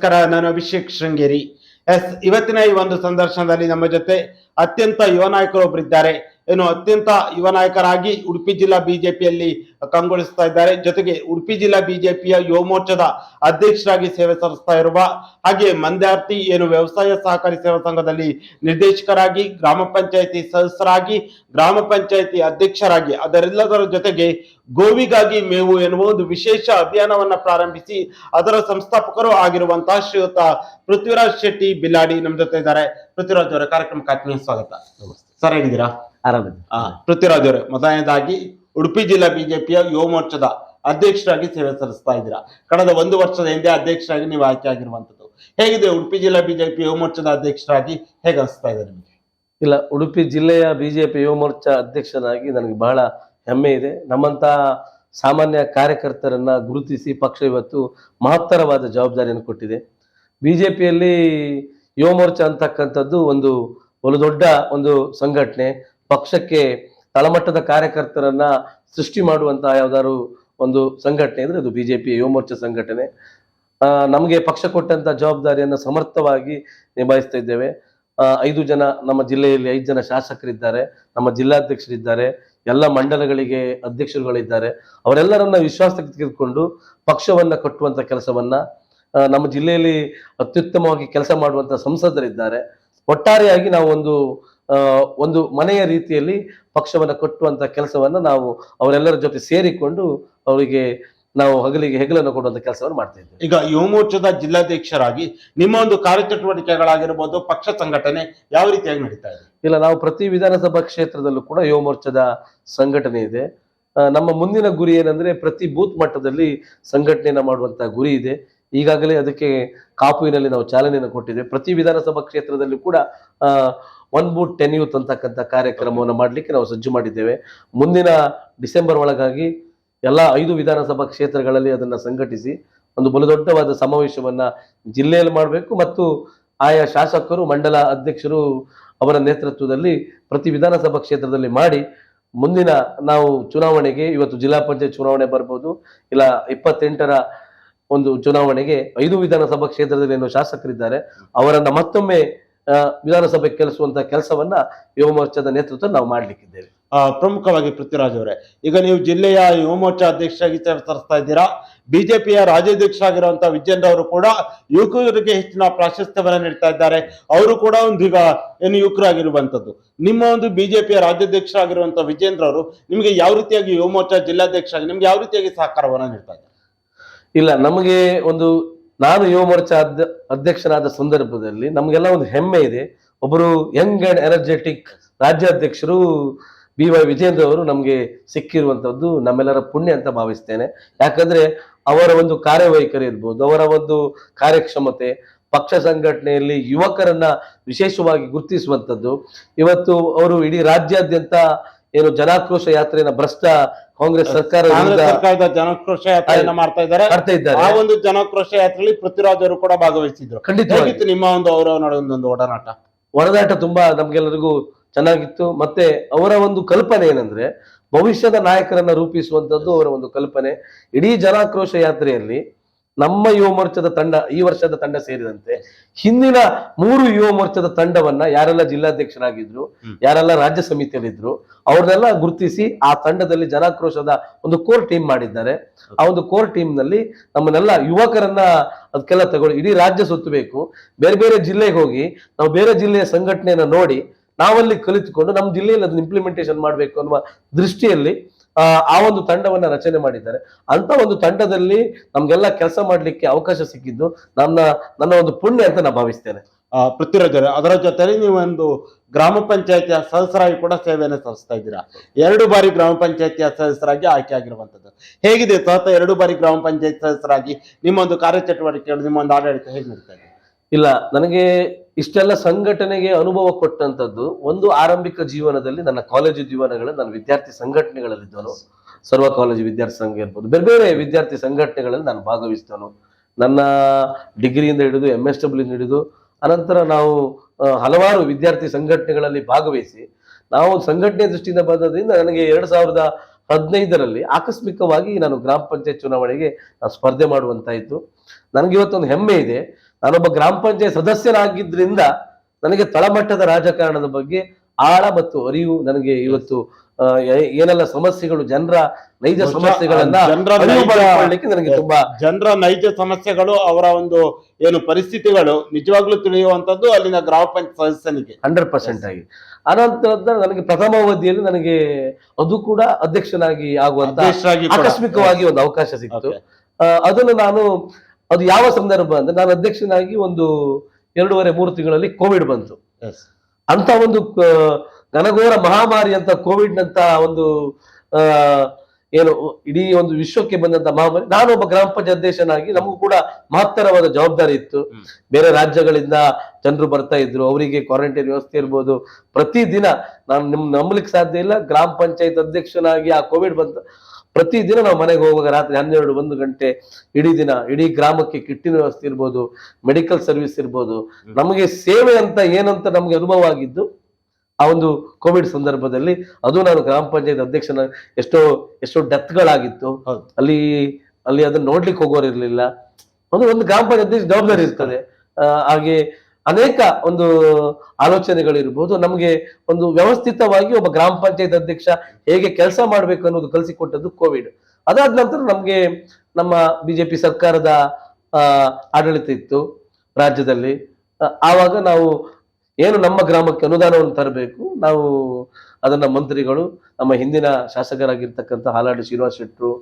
ನಮಸ್ಕಾರ ನಾನು ಅಭಿಷೇಕ್ ಶೃಂಗೇರಿ. ಎಸ್ ಇವತ್ತಿನ ಈ ಒಂದು ಸಂದರ್ಶನದಲ್ಲಿ ನಮ್ಮ ಜೊತೆ ಅತ್ಯಂತ ಯುವ ನಾಯಕರೊಬ್ಬರಿದ್ದಾರೆ ಏನು ಅತ್ಯಂತ ಯುವ ನಾಯಕರಾಗಿ ಉಡುಪಿ ಜಿಲ್ಲಾ ಬಿಜೆಪಿಯಲ್ಲಿ ಕಂಗೊಳಿಸ್ತಾ ಇದ್ದಾರೆ. ಜೊತೆಗೆ ಉಡುಪಿ ಜಿಲ್ಲಾ ಬಿಜೆಪಿಯ ಯುವ ಮೋರ್ಚಾದ ಅಧ್ಯಕ್ಷರಾಗಿ ಸೇವೆ ಸಲ್ಲಿಸ್ತಾ ಇರುವ ಹಾಗೆ ಮಂದ್ಯಾರ್ತಿ ಏನು ವ್ಯವಸಾಯ ಸಹಕಾರಿ ಸೇವಾ ಸಂಘದಲ್ಲಿ ನಿರ್ದೇಶಕರಾಗಿ, ಗ್ರಾಮ ಪಂಚಾಯತಿ ಸದಸ್ಯರಾಗಿ, ಗ್ರಾಮ ಪಂಚಾಯತಿ ಅಧ್ಯಕ್ಷರಾಗಿ, ಅದರೆಲ್ಲದರ ಜೊತೆಗೆ ಗೋವಿಗಾಗಿ ಮೇವು ಎನ್ನುವ ಒಂದು ವಿಶೇಷ ಅಭಿಯಾನವನ್ನ ಪ್ರಾರಂಭಿಸಿ ಅದರ ಸಂಸ್ಥಾಪಕರು ಆಗಿರುವಂತಹ ಶ್ರೀಯುತ ಪೃಥ್ವಿರಾಜ್ ಶೆಟ್ಟಿ ಬಿಲ್ಲಾಡಿ ನಮ್ಮ ಜೊತೆ ಇದ್ದಾರೆ. ಪೃಥ್ವಿರಾಜ್ ಅವರ ಕಾರ್ಯಕ್ರಮಕ್ಕೆ ಸ್ವಾಗತ. ಸರ್, ಹೇಗಿದ್ದೀರಾ? ಆ, ಪೃಥ್ವಿರಾಜ್ ಅವರೇ ಮೊದಲನೇದಾಗಿ ಉಡುಪಿ ಜಿಲ್ಲಾ ಬಿಜೆಪಿಯ ಯುವ ಮೋರ್ಚಾದ ಅಧ್ಯಕ್ಷರಾಗಿ ಸೇವೆ ಸಲ್ಲಿಸ್ತಾ ಇದ್ದೀರಾ. ಕಳೆದ ಒಂದು ವರ್ಷದ ಹಿಂದೆ ಅಧ್ಯಕ್ಷರಾಗಿ ನೀವು ಆಯ್ಕೆ ಆಗಿರುವಂತದ್ದು ಹೇಗಿದೆ ಉಡುಪಿ ಜಿಲ್ಲಾ ಬಿಜೆಪಿ ಯುವ ಮೋರ್ಚಾದ ಅಧ್ಯಕ್ಷರಾಗಿ ಹೇಗೆ ಅನಿಸ್ತಾ ಇದೆ ನಿಮಗೆ? ಇಲ್ಲ ಉಡುಪಿ ಜಿಲ್ಲೆಯ ಬಿಜೆಪಿ ಯುವ ಮೋರ್ಚಾ ಅಧ್ಯಕ್ಷನಾಗಿ ನನಗೆ ಬಹಳ ಹೆಮ್ಮೆ ಇದೆ. ನಮ್ಮಂತ ಸಾಮಾನ್ಯ ಕಾರ್ಯಕರ್ತರನ್ನ ಗುರುತಿಸಿ ಪಕ್ಷ ಇವತ್ತು ಮಹತ್ತರವಾದ ಜವಾಬ್ದಾರಿಯನ್ನು ಕೊಟ್ಟಿದೆ. ಬಿಜೆಪಿಯಲ್ಲಿ ಯುವ ಮೋರ್ಚಾ ಅಂತಕ್ಕಂಥದ್ದು ಒಂದು ಒಂದು ದೊಡ್ಡ ಒಂದು ಸಂಘಟನೆ. ಪಕ್ಷಕ್ಕೆ ತಳಮಟ್ಟದ ಕಾರ್ಯಕರ್ತರನ್ನ ಸೃಷ್ಟಿ ಮಾಡುವಂತಹ ಯಾವ್ದಾದ್ರು ಒಂದು ಸಂಘಟನೆ ಅಂದ್ರೆ ಅದು ಬಿಜೆಪಿ ಯುವ ಮೋರ್ಚಾ ಸಂಘಟನೆ. ನಮಗೆ ಪಕ್ಷ ಕೊಟ್ಟಂತ ಜವಾಬ್ದಾರಿಯನ್ನು ಸಮರ್ಥವಾಗಿ ನಿಭಾಯಿಸ್ತಾ ಇದ್ದೇವೆ. ಐದು ಜನ ನಮ್ಮ ಜಿಲ್ಲೆಯಲ್ಲಿ ಐದು ಜನ ಶಾಸಕರಿದ್ದಾರೆ, ನಮ್ಮ ಜಿಲ್ಲಾಧ್ಯಕ್ಷರಿದ್ದಾರೆ, ಎಲ್ಲ ಮಂಡಲಗಳಿಗೆ ಅಧ್ಯಕ್ಷರುಗಳಿದ್ದಾರೆ. ಅವರೆಲ್ಲರನ್ನ ವಿಶ್ವಾಸಕ್ಕೆ ತೆಗೆದುಕೊಂಡು ಪಕ್ಷವನ್ನ ಕಟ್ಟುವಂತ ಕೆಲಸವನ್ನ ನಮ್ಮ ಜಿಲ್ಲೆಯಲ್ಲಿ ಅತ್ಯುತ್ತಮವಾಗಿ ಕೆಲಸ ಮಾಡುವಂತ ಸಂಸದರಿದ್ದಾರೆ. ಒಟ್ಟಾರೆಯಾಗಿ ನಾವು ಒಂದು ಒಂದು ಮನೆಯ ರೀತಿಯಲ್ಲಿ ಪಕ್ಷವನ್ನು ಕಟ್ಟುವಂತ ಕೆಲಸವನ್ನ ನಾವು ಅವರೆಲ್ಲರ ಜೊತೆ ಸೇರಿಕೊಂಡು ಅವರಿಗೆ ನಾವು ಹಗಲಿಗೆ ಹೆಗಲನ್ನು ಕೊಡುವಂತ ಕೆಲಸವನ್ನು ಮಾಡ್ತಾ ಇದ್ದೇವೆ. ಈಗ ಯುವ ಮೋರ್ಚಾದ ಜಿಲ್ಲಾಧ್ಯಕ್ಷರಾಗಿ ನಿಮ್ಮ ಒಂದು ಕಾರ್ಯಚಟುವಟಿಕೆಗಳಾಗಿರ್ಬೋದು ಪಕ್ಷ ಸಂಘಟನೆ ಯಾವ ರೀತಿಯಾಗಿ ನಡೀತಾ ಇದೆ? ಇಲ್ಲ ನಾವು ಪ್ರತಿ ವಿಧಾನಸಭಾ ಕ್ಷೇತ್ರದಲ್ಲೂ ಕೂಡ ಯುವ ಮೋರ್ಚಾದ ಸಂಘಟನೆ ಇದೆ. ನಮ್ಮ ಮುಂದಿನ ಗುರಿ ಏನಂದ್ರೆ ಪ್ರತಿ ಬೂತ್ ಮಟ್ಟದಲ್ಲಿ ಸಂಘಟನೆಯನ್ನ ಮಾಡುವಂತ ಗುರಿ ಇದೆ. ಈಗಾಗಲೇ ಅದಕ್ಕೆ ಕಾಪುವಿನಲ್ಲಿ ನಾವು ಚಾಲನೆಯನ್ನು ಕೊಟ್ಟಿದ್ದೇವೆ. ಪ್ರತಿ ವಿಧಾನಸಭಾ ಕ್ಷೇತ್ರದಲ್ಲಿ ಕೂಡ ಒನ್ ಬೂತ್ ಟೆನ್ ಯೂತ್ ಅಂತಕ್ಕಂಥ ಕಾರ್ಯಕ್ರಮವನ್ನು ಮಾಡಲಿಕ್ಕೆ ನಾವು ಸಜ್ಜು ಮಾಡಿದ್ದೇವೆ. ಮುಂದಿನ ಡಿಸೆಂಬರ್ ಒಳಗಾಗಿ ಎಲ್ಲ ಐದು ವಿಧಾನಸಭಾ ಕ್ಷೇತ್ರಗಳಲ್ಲಿ ಅದನ್ನು ಸಂಘಟಿಸಿ, ಒಂದು ಬಲು ದೊಡ್ಡವಾದ ಸಮಾವೇಶವನ್ನು ಜಿಲ್ಲೆಯಲ್ಲಿ ಮಾಡಬೇಕು ಮತ್ತು ಆಯಾ ಶಾಸಕರು, ಮಂಡಲ ಅಧ್ಯಕ್ಷರು ಅವರ ನೇತೃತ್ವದಲ್ಲಿ ಪ್ರತಿ ವಿಧಾನಸಭಾ ಕ್ಷೇತ್ರದಲ್ಲಿ ಮಾಡಿ, ಮುಂದಿನ ನಾವು ಚುನಾವಣೆಗೆ, ಇವತ್ತು ಜಿಲ್ಲಾ ಪಂಚಾಯತ್ ಚುನಾವಣೆ ಬರ್ಬೋದು, ಇಲ್ಲ ಇಪ್ಪತ್ತೆಂಟರ ಒಂದು ಚುನಾವಣೆಗೆ ಐದು ವಿಧಾನಸಭಾ ಕ್ಷೇತ್ರದಲ್ಲಿ ಏನು ಶಾಸಕರಿದ್ದಾರೆ, ಅವರನ್ನ ಮತ್ತೊಮ್ಮೆ ವಿಧಾನಸಭೆ ಕೆಲಸುವಂತ ಕೆಲಸವನ್ನ ಯುವ ನೇತೃತ್ವ ನಾವು ಮಾಡ್ಲಿಕ್ಕಿದ್ದೇವೆ. ಪ್ರಮುಖವಾಗಿ ಪೃಥ್ವಿರಾಜ್ ಅವರೇ, ಈಗ ನೀವು ಜಿಲ್ಲೆಯ ಯುವ ಮೋರ್ಚಾ ಅಧ್ಯಕ್ಷರಾಗಿ ತರಿಸ್ತಾ ಇದ್ದೀರಾ? ಬಿಜೆಪಿಯ ರಾಜ್ಯಾಧ್ಯಕ್ಷ ಆಗಿರುವಂತಹ ವಿಜೇಂದ್ರ ಅವರು ಕೂಡ ಯುವಕರಿಗೆ ಹೆಚ್ಚಿನ ಪ್ರಾಶಸ್ತ್ಯವನ್ನ ನೀಡ್ತಾ ಇದ್ದಾರೆ. ಅವರು ಕೂಡ ಒಂದು ಈಗ ಏನು ಯುವಕರಾಗಿರುವಂತದ್ದು ನಿಮ್ಮ ಒಂದು ಬಿಜೆಪಿಯ ರಾಜ್ಯಾಧ್ಯಕ್ಷರಾಗಿರುವಂತಹ ವಿಜೇಂದ್ರ ಅವರು ನಿಮಗೆ ಯಾವ ರೀತಿಯಾಗಿ ಯುವ ಮೋರ್ಚಾ ಜಿಲ್ಲಾಧ್ಯಕ್ಷರಾಗಿ, ನಿಮ್ಗೆ ಯಾವ ರೀತಿಯಾಗಿ ಸಹಕಾರವನ್ನು ನೀಡ್ತಾ ಇದ್ದಾರೆ? ಇಲ್ಲ, ನಮಗೆ ಒಂದು, ನಾನು ಯುವ ಮೋರ್ಚಾ ಅಧ್ಯಕ್ಷನಾದ ಸಂದರ್ಭದಲ್ಲಿ ನಮಗೆಲ್ಲ ಒಂದು ಹೆಮ್ಮೆ ಇದೆ. ಒಬ್ಬರು ಯಂಗ್ ಅಂಡ್ ಎನರ್ಜೆಟಿಕ್ ರಾಜ್ಯಾಧ್ಯಕ್ಷರು ಬಿ ವೈ ವಿಜೇಂದ್ರ ಅವರು ನಮಗೆ ಸಿಕ್ಕಿರುವಂಥದ್ದು ನಮ್ಮೆಲ್ಲರ ಪುಣ್ಯ ಅಂತ ಭಾವಿಸ್ತೇನೆ. ಯಾಕಂದ್ರೆ ಅವರ ಒಂದು ಕಾರ್ಯವೈಖರಿ ಇರ್ಬೋದು, ಅವರ ಒಂದು ಕಾರ್ಯಕ್ಷಮತೆ, ಪಕ್ಷ ಸಂಘಟನೆಯಲ್ಲಿ ಯುವಕರನ್ನ ವಿಶೇಷವಾಗಿ ಗುರುತಿಸುವಂಥದ್ದು ಇವತ್ತು ಅವರು ಇಡೀ ರಾಜ್ಯಾದ್ಯಂತ ಏನು ಜನಾಕ್ರೋಶ ಯಾತ್ರೆಯನ್ನ ಭ್ರಷ್ಟ ಕಾಂಗ್ರೆಸ್ ಸರ್ಕಾರ ಸರ್ಕಾರದ ಜನಾಕ್ರೋಶ ಯಾತ್ರೆಯನ್ನ ಮಾಡ್ತಾ ಇದ್ದಾರೆ. ಮಾಡ್ತಾ ಇದ್ದಾರೆ. ಆ ಒಂದು ಜನಾಕ್ರೋಶ ಯಾತ್ರೆಯಲ್ಲಿ ಪೃಥ್ವಿರಾಜ್ ಅವರು ಕೂಡ ಭಾಗವಹಿಸಿದ್ರು. ಖಂಡಿತ ನಿಮ್ಮ ಒಂದು ಅವರ ನಡುವೆ ಒಂದು ಒಡನಾಟ? ಒಡನಾಟ ತುಂಬಾ ನಮ್ಗೆಲ್ಲರಿಗೂ ಚೆನ್ನಾಗಿತ್ತು. ಮತ್ತೆ ಅವರ ಒಂದು ಕಲ್ಪನೆ ಏನಂದ್ರೆ ಭವಿಷ್ಯದ ನಾಯಕರನ್ನ ರೂಪಿಸುವಂತದ್ದು ಅವರ ಒಂದು ಕಲ್ಪನೆ. ಇಡೀ ಜನಾಕ್ರೋಶ ಯಾತ್ರೆಯಲ್ಲಿ ನಮ್ಮ ಯುವ ಮೋರ್ಚಾದ ತಂಡ ಈ ವರ್ಷದ ತಂಡ ಸೇರಿದಂತೆ ಹಿಂದಿನ ಮೂರು ಯುವ ಮೋರ್ಚಾದ ತಂಡವನ್ನ ಯಾರೆಲ್ಲ ಜಿಲ್ಲಾಧ್ಯಕ್ಷರಾಗಿದ್ರು. ಯಾರೆಲ್ಲ ರಾಜ್ಯ ಸಮಿತಿಯಲ್ಲಿದ್ರು ಅವ್ರನ್ನೆಲ್ಲ ಗುರುತಿಸಿ ಆ ತಂಡದಲ್ಲಿ ಜನಾಕ್ರೋಶದ ಒಂದು ಕೋರ್ ಟೀಮ್ ಮಾಡಿದ್ದಾರೆ ಆ ಒಂದು ಕೋರ್ ಟೀಮ್ನಲ್ಲಿ ನಮ್ಮನ್ನೆಲ್ಲ ಯುವಕರನ್ನ ಅದಕ್ಕೆಲ್ಲ ತಗೊಳ್ಳಿ ಇಡೀ ರಾಜ್ಯ ಸುತ್ತಬೇಕು ಬೇರೆ ಬೇರೆ ಜಿಲ್ಲೆಗೆ ಹೋಗಿ ನಾವು ಬೇರೆ ಜಿಲ್ಲೆಯ ಸಂಘಟನೆಯನ್ನ ನೋಡಿ ನಾವಲ್ಲಿ ಕಲಿತುಕೊಂಡು ನಮ್ಮ ಜಿಲ್ಲೆಯಲ್ಲಿ ಅದನ್ನ ಇಂಪ್ಲಿಮೆಂಟೇಷನ್ ಮಾಡಬೇಕು ಅನ್ನುವ ದೃಷ್ಟಿಯಲ್ಲಿ ಆ ಒಂದು ತಂಡವನ್ನ ರಚನೆ ಮಾಡಿದ್ದಾರೆ. ಅಂತ ಒಂದು ತಂಡದಲ್ಲಿ ನಮ್ಗೆಲ್ಲ ಕೆಲಸ ಮಾಡ್ಲಿಕ್ಕೆ ಅವಕಾಶ ಸಿಕ್ಕಿದ್ದು ನನ್ನ ನನ್ನ ಒಂದು ಪುಣ್ಯ ಅಂತ ನಾನು ಭಾವಿಸ್ತೇನೆ. ಆ, ಪೃಥ್ವಿರಾಜ್ ಅದರ ಜೊತೆಲಿ ನೀವೊಂದು ಗ್ರಾಮ ಪಂಚಾಯತಿಯ ಸದಸ್ಯರಾಗಿ ಕೂಡ ಸೇವೆಯನ್ನು ಸಲ್ಲಿಸ್ತಾ ಇದ್ದೀರಾ? ಎರಡು ಬಾರಿ ಗ್ರಾಮ ಪಂಚಾಯತಿಯ ಸದಸ್ಯರಾಗಿ ಆಯ್ಕೆ ಆಗಿರುವಂಥದ್ದು. ಹೇಗಿದೆ ಸತತ ಎರಡು ಬಾರಿ ಗ್ರಾಮ ಪಂಚಾಯತ್ ಸದಸ್ಯರಾಗಿ ನಿಮ್ಮ ಒಂದು ಕಾರ್ಯಚಟುವಟಿಕೆಗಳು ನಿಮ್ಮ ಒಂದು ಆಡಳಿತ ಹೇಗೆ ನಡೀತಾ ಇದೆ? ಇಲ್ಲ, ನನಗೆ ಇಷ್ಟೆಲ್ಲ ಸಂಘಟನೆಗೆ ಅನುಭವ ಕೊಟ್ಟಂತದ್ದು ಒಂದು ಆರಂಭಿಕ ಜೀವನದಲ್ಲಿ ನನ್ನ ಕಾಲೇಜು ಜೀವನಗಳಲ್ಲಿ ನಾನು ವಿದ್ಯಾರ್ಥಿ ಸಂಘಟನೆಗಳಲ್ಲಿದ್ದನು ಸರ್ವ ಕಾಲೇಜು ವಿದ್ಯಾರ್ಥಿ ಸಂಘ ಇರ್ಬೋದು, ಬೇರೆ ಬೇರೆ ವಿದ್ಯಾರ್ಥಿ ಸಂಘಟನೆಗಳಲ್ಲಿ ನಾನು ಭಾಗವಹಿಸಿದನು ನನ್ನ ಡಿಗ್ರಿಯಿಂದ ಹಿಡಿದು ಎಂ ಎಸ್ ಡಬ್ಲ್ಯೂ ಹಿಡಿದು ಅನಂತರ ನಾವು ಹಲವಾರು ವಿದ್ಯಾರ್ಥಿ ಸಂಘಟನೆಗಳಲ್ಲಿ ಭಾಗವಹಿಸಿ, ನಾವು ಸಂಘಟನೆ ದೃಷ್ಟಿಯಿಂದ ಬಂದದ್ರಿಂದ ನನಗೆ ಎರಡು ಸಾವಿರದ ಹದಿನೈದರಲ್ಲಿ ಆಕಸ್ಮಿಕವಾಗಿ ನಾನು ಗ್ರಾಮ ಪಂಚಾಯತ್ ಚುನಾವಣೆಗೆ ಸ್ಪರ್ಧೆ ಮಾಡುವಂತಾಯಿತು. ನನಗೆ ಇವತ್ತೊಂದು ಹೆಮ್ಮೆ ಇದೆ. ನಾನೊಬ್ಬ ಗ್ರಾಮ ಪಂಚಾಯತ್ ಸದಸ್ಯನಾಗಿದ್ದರಿಂದ ನನಗೆ ತಳಮಟ್ಟದ ರಾಜಕಾರಣದ ಬಗ್ಗೆ ಆಳ ಮತ್ತು ಅರಿವು ನನಗೆ ಇವತ್ತು ಏನೆಲ್ಲ ಸಮಸ್ಯೆಗಳು ಜನರ ನೈಜ ಸಮಸ್ಯೆಗಳನ್ನ ನನಗೆ ತುಂಬಾ ಜನರ ನೈಜ ಸಮಸ್ಯೆಗಳು ಅವರ ಒಂದು ಏನು ಪರಿಸ್ಥಿತಿಗಳು ನಿಜವಾಗ್ಲೂ ತಿಳಿಯುವಂತದ್ದು ಅಲ್ಲಿನ ಗ್ರಾಮ ಪಂಚಾಯತ್ ಸದಸ್ಯನಿಗೆ. ಹಂಡ್ರೆಡ್ ಪರ್ಸೆಂಟ್ ಆಗಿ. ಅನಂತರದ ನನಗೆ ಪ್ರಥಮ ಅವಧಿಯಲ್ಲಿ ನನಗೆ ಅದು ಕೂಡ ಅಧ್ಯಕ್ಷನಾಗಿ ಆಗುವಂತ. ಆಕಸ್ಮಿಕವಾಗಿ ಒಂದು ಅವಕಾಶ ಸಿಕ್ತು. ಅದನ್ನು ನಾನು ಅದು ಯಾವ ಸಂದರ್ಭ ಅಂದ್ರೆ ನಾನು ಅಧ್ಯಕ್ಷನಾಗಿ ಒಂದು ಎರಡೂವರೆ ಮೂರು ತಿಂಗಳಲ್ಲಿ ಕೋವಿಡ್ ಬಂತು. ಅಂತ ಒಂದು ಘನಘೋರ ಮಹಾಮಾರಿ ಅಂತ ಕೋವಿಡ್ ನಂತ ಒಂದು ಏನು ಇಡೀ ಒಂದು ವಿಶ್ವಕ್ಕೆ ಬಂದಂತ ಮಹಾಮಾರಿ. ನಾನು ಒಬ್ಬ ಗ್ರಾಮ ಪಂಚಾಯತ್ ಅಧ್ಯಕ್ಷನಾಗಿ ನಮಗೂ ಕೂಡ ಮಹತ್ತರವಾದ ಜವಾಬ್ದಾರಿ ಇತ್ತು. ಬೇರೆ ರಾಜ್ಯಗಳಿಂದ ಜನರು ಬರ್ತಾ ಇದ್ರು. ಅವರಿಗೆ ಕ್ವಾರಂಟೈನ್ ವ್ಯವಸ್ಥೆ ಇರ್ಬೋದು. ಪ್ರತಿದಿನ ನಾನು ನಿಮ್ ನಂಬಲಿಕ್ಕೆ ಸಾಧ್ಯ ಇಲ್ಲ. ಗ್ರಾಮ ಪಂಚಾಯತ್ ಅಧ್ಯಕ್ಷನಾಗಿ ಆ ಕೋವಿಡ್ ಬಂತ. ಪ್ರತಿದಿನ ನಾವು ಮನೆಗೆ ಹೋಗುವಾಗ ರಾತ್ರಿ ಹನ್ನೆರಡು ಒಂದು ಗಂಟೆ ಇಡೀ ದಿನ ಇಡೀ ಗ್ರಾಮಕ್ಕೆ ಕಿಟ್ಟಿನ ವ್ಯವಸ್ಥೆ ಇರ್ಬೋದು ಮೆಡಿಕಲ್ ಸರ್ವಿಸ್ ಇರ್ಬೋದು ನಮಗೆ ಸೇವೆ ಅಂತ ಏನಂತ ನಮಗೆ ಅನುಭವ ಆಗಿದ್ದು ಆ ಒಂದು ಕೋವಿಡ್ ಸಂದರ್ಭದಲ್ಲಿ ಅದು ನಾನು ಗ್ರಾಮ ಪಂಚಾಯತ್ ಅಧ್ಯಕ್ಷನ ಎಷ್ಟೋ ಎಷ್ಟೋ ಡೆತ್ಗಳಾಗಿತ್ತು. ಅಲ್ಲಿ ಅಲ್ಲಿ ಅದನ್ನ ನೋಡ್ಲಿಕ್ಕೆ ಹೋಗೋರು ಇರಲಿಲ್ಲ ಒಂದು ಒಂದು ಗ್ರಾಮ ಪಂಚಾಯತ್ ಅಧ್ಯಕ್ಷ ಜವಾಬ್ದಾರಿ ಇರ್ತದೆ. ಹಾಗೆ ಅನೇಕ ಒಂದು ಆಲೋಚನೆಗಳಿರ್ಬೋದು. ನಮಗೆ ಒಂದು ವ್ಯವಸ್ಥಿತವಾಗಿ ಒಬ್ಬ ಗ್ರಾಮ ಪಂಚಾಯತ್ ಅಧ್ಯಕ್ಷ ಹೇಗೆ ಕೆಲಸ ಮಾಡ್ಬೇಕು ಅನ್ನೋದು ಕಲಿಸಿಕೊಟ್ಟದ್ದು ಕೋವಿಡ್. ಅದಾದ ನಂತರ ನಮಗೆ ನಮ್ಮ ಬಿಜೆಪಿ ಸರ್ಕಾರದ ಆಡಳಿತ ಇತ್ತು ರಾಜ್ಯದಲ್ಲಿ. ಆವಾಗ ನಾವು ಏನು ನಮ್ಮ ಗ್ರಾಮಕ್ಕೆ ಅನುದಾನವನ್ನು ತರಬೇಕು, ನಾವು ಅದನ್ನ ಮಂತ್ರಿಗಳು, ನಮ್ಮ ಹಿಂದಿನ ಶಾಸಕರಾಗಿರ್ತಕ್ಕಂಥ ಹಾಲಾಡಿ ಶ್ರೀನಿವಾಸ ಶೆಟ್ಟರು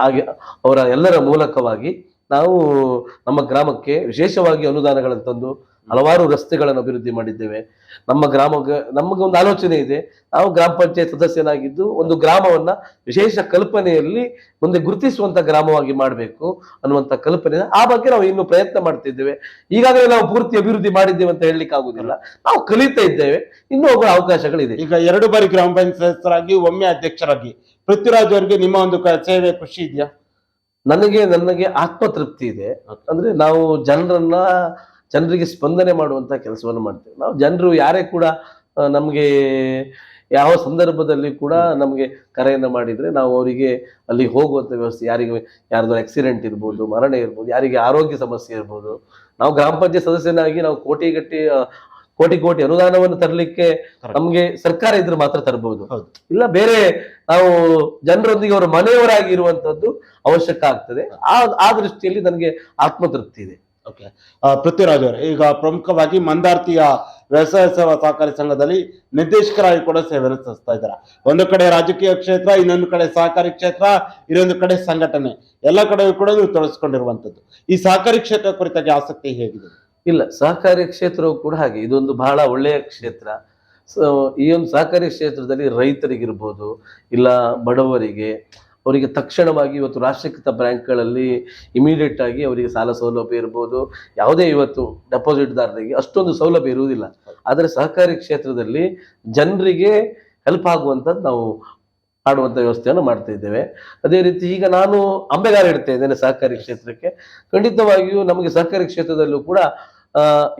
ಹಾಗೆ ಅವರ ಎಲ್ಲರ ಮೂಲಕವಾಗಿ ನಾವು ನಮ್ಮ ಗ್ರಾಮಕ್ಕೆ ವಿಶೇಷವಾಗಿ ಅನುದಾನಗಳನ್ನು ತಂದು ಹಲವಾರು ರಸ್ತೆಗಳನ್ನು ಅಭಿವೃದ್ಧಿ ಮಾಡಿದ್ದೇವೆ. ನಮ್ಮ ಗ್ರಾಮಕ್ಕೆ ನಮಗೆ ಒಂದು ಆಲೋಚನೆ ಇದೆ. ನಾವು ಗ್ರಾಮ ಪಂಚಾಯತ್ ಸದಸ್ಯನಾಗಿದ್ದು ಒಂದು ಗ್ರಾಮವನ್ನ ವಿಶೇಷ ಕಲ್ಪನೆಯಲ್ಲಿ ಮುಂದೆ ಗುರುತಿಸುವಂತ ಗ್ರಾಮವಾಗಿ ಮಾಡಬೇಕು ಅನ್ನುವಂತ ಕಲ್ಪನೆ. ಆ ಬಗ್ಗೆ ನಾವು ಇನ್ನು ಪ್ರಯತ್ನ ಮಾಡ್ತಿದ್ದೇವೆ. ಈಗಾಗಲೇ ನಾವು ಪೂರ್ತಿ ಅಭಿವೃದ್ಧಿ ಮಾಡಿದ್ದೇವೆ ಅಂತ ಹೇಳಲಿಕ್ಕೆ ಆಗುದಿಲ್ಲ. ನಾವು ಕಲಿತಾ ಇದ್ದೇವೆ. ಇನ್ನೂ ಹೋಗುವ ಅವಕಾಶಗಳಿದೆ. ಈಗ ಎರಡು ಬಾರಿ ಗ್ರಾಮ ಪಂಚಾಯತ್ ಸದಸ್ಯರಾಗಿ ಒಮ್ಮೆ ಅಧ್ಯಕ್ಷರಾಗಿ. ಪೃಥ್ವಿರಾಜ್ ಅವರಿಗೆ ನಿಮ್ಮ ಒಂದು ಸೇವೆ ಖುಷಿ ಇದೆಯಾ? ನನಗೆ ನನಗೆ ಆತ್ಮತೃಪ್ತಿ ಇದೆ. ಅಂದ್ರೆ ನಾವು ಜನರನ್ನ ಜನರಿಗೆ ಸ್ಪಂದನೆ ಮಾಡುವಂತ ಕೆಲಸವನ್ನು ಮಾಡ್ತೇವೆ. ನಾವು ಜನರು ಯಾರೇ ಕೂಡ ನಮಗೆ ಯಾವ ಸಂದರ್ಭದಲ್ಲಿ ಕೂಡ ನಮಗೆ ಕರೆಯನ್ನ ಮಾಡಿದ್ರೆ ನಾವು ಅವರಿಗೆ ಅಲ್ಲಿ ಹೋಗುವಂತ ವ್ಯವಸ್ಥೆ ಯಾರಿಗೆ ಯಾರ್ದೋ ಆಕ್ಸಿಡೆಂಟ್ ಇರ್ಬೋದು ಮರಣ ಇರ್ಬೋದು ಯಾರಿಗೆ ಆರೋಗ್ಯ ಸಮಸ್ಯೆ ಇರ್ಬೋದು ನಾವು ಗ್ರಾಮ ಪಂಚಾಯತ್ ಸದಸ್ಯನಾಗಿ ನಾವು ಕೋಟಿ ಗಟ್ಟಿ ಕೋಟಿ ಕೋಟಿ ಅನುದಾನವನ್ನು ತರಲಿಕ್ಕೆ ನಮಗೆ ನಮ್ಗೆ ಸರ್ಕಾರ ಇದ್ರೆ ಮಾತ್ರ ತರಬಹುದು ಇಲ್ಲ ಬೇರೆ ನಾವು ಜನರೊಂದಿಗೆ ಅವರ ಮನೆಯವರಾಗಿ ಇರುವಂತದ್ದು ಅವಶ್ಯಕ ಆಗ್ತದೆ. ಆ ಆ ದೃಷ್ಟಿಯಲ್ಲಿ ನನಗೆ ಆತ್ಮತೃಪ್ತಿ ಇದೆ. ಓಕೆ. ಪೃಥ್ವಿರಾಜ್ ಅವರು, ಈಗ ಪ್ರಮುಖವಾಗಿ ಮಂದಾರ್ತಿಯ ವ್ಯವಸಾಯ ಸೇವಾ ಸಹಕಾರಿ ಸಂಘದಲ್ಲಿ ನಿರ್ದೇಶಕರಾಗಿ ಕೂಡ ಸೇವೆ ಸಲ್ಲಿಸ್ತಾ ಇದ್ದಾರೆ. ಒಂದು ಕಡೆ ರಾಜಕೀಯ ಕ್ಷೇತ್ರ, ಇನ್ನೊಂದು ಕಡೆ ಸಹಕಾರಿ ಕ್ಷೇತ್ರ, ಇನ್ನೊಂದು ಕಡೆ ಸಂಘಟನೆ. ಎಲ್ಲ ಕಡೆ ಕೂಡ ನೀವು ತೊಡಗಿಸ್ಕೊಂಡಿರುವಂಥದ್ದು. ಈ ಸಹಕಾರಿ ಕ್ಷೇತ್ರ ಕುರಿತಾಗಿ ಆಸಕ್ತಿ ಹೇಗಿದೆ? ಇಲ್ಲ, ಸಹಕಾರಿ ಕ್ಷೇತ್ರವು ಕೂಡ ಹಾಗೆ. ಇದೊಂದು ಬಹಳ ಒಳ್ಳೆಯ ಕ್ಷೇತ್ರ. ಈ ಒಂದು ಸಹಕಾರಿ ಕ್ಷೇತ್ರದಲ್ಲಿ ರೈತರಿಗಿರ್ಬೋದು, ಇಲ್ಲ ಬಡವರಿಗೆ ಅವರಿಗೆ ತಕ್ಷಣವಾಗಿ ಇವತ್ತು ರಾಷ್ಟ್ರೀಕೃತ ಬ್ಯಾಂಕ್ಗಳಲ್ಲಿ ಇಮಿಡಿಯೇಟ್ ಆಗಿ ಅವರಿಗೆ ಸಾಲ ಸೌಲಭ್ಯ ಇರ್ಬೋದು. ಯಾವುದೇ ಇವತ್ತು ಡೆಪಾಸಿಟ್ದಾರರಿಗೆ ಅಷ್ಟೊಂದು ಸೌಲಭ್ಯ ಇರುವುದಿಲ್ಲ. ಆದರೆ ಸಹಕಾರಿ ಕ್ಷೇತ್ರದಲ್ಲಿ ಜನರಿಗೆ ಹೆಲ್ಪ್ ಆಗುವಂಥದ್ದು ನಾವು ಮಾಡುವಂಥ ವ್ಯವಸ್ಥೆಯನ್ನು ಮಾಡ್ತಾ ಇದ್ದೇವೆ. ಅದೇ ರೀತಿ ಈಗ ನಾನು ಅಂಬೆಗಾರ ಇಡ್ತಾ ಇದ್ದೇನೆ ಸಹಕಾರಿ ಕ್ಷೇತ್ರಕ್ಕೆ. ಖಂಡಿತವಾಗಿಯೂ ನಮಗೆ ಸಹಕಾರಿ ಕ್ಷೇತ್ರದಲ್ಲೂ ಕೂಡ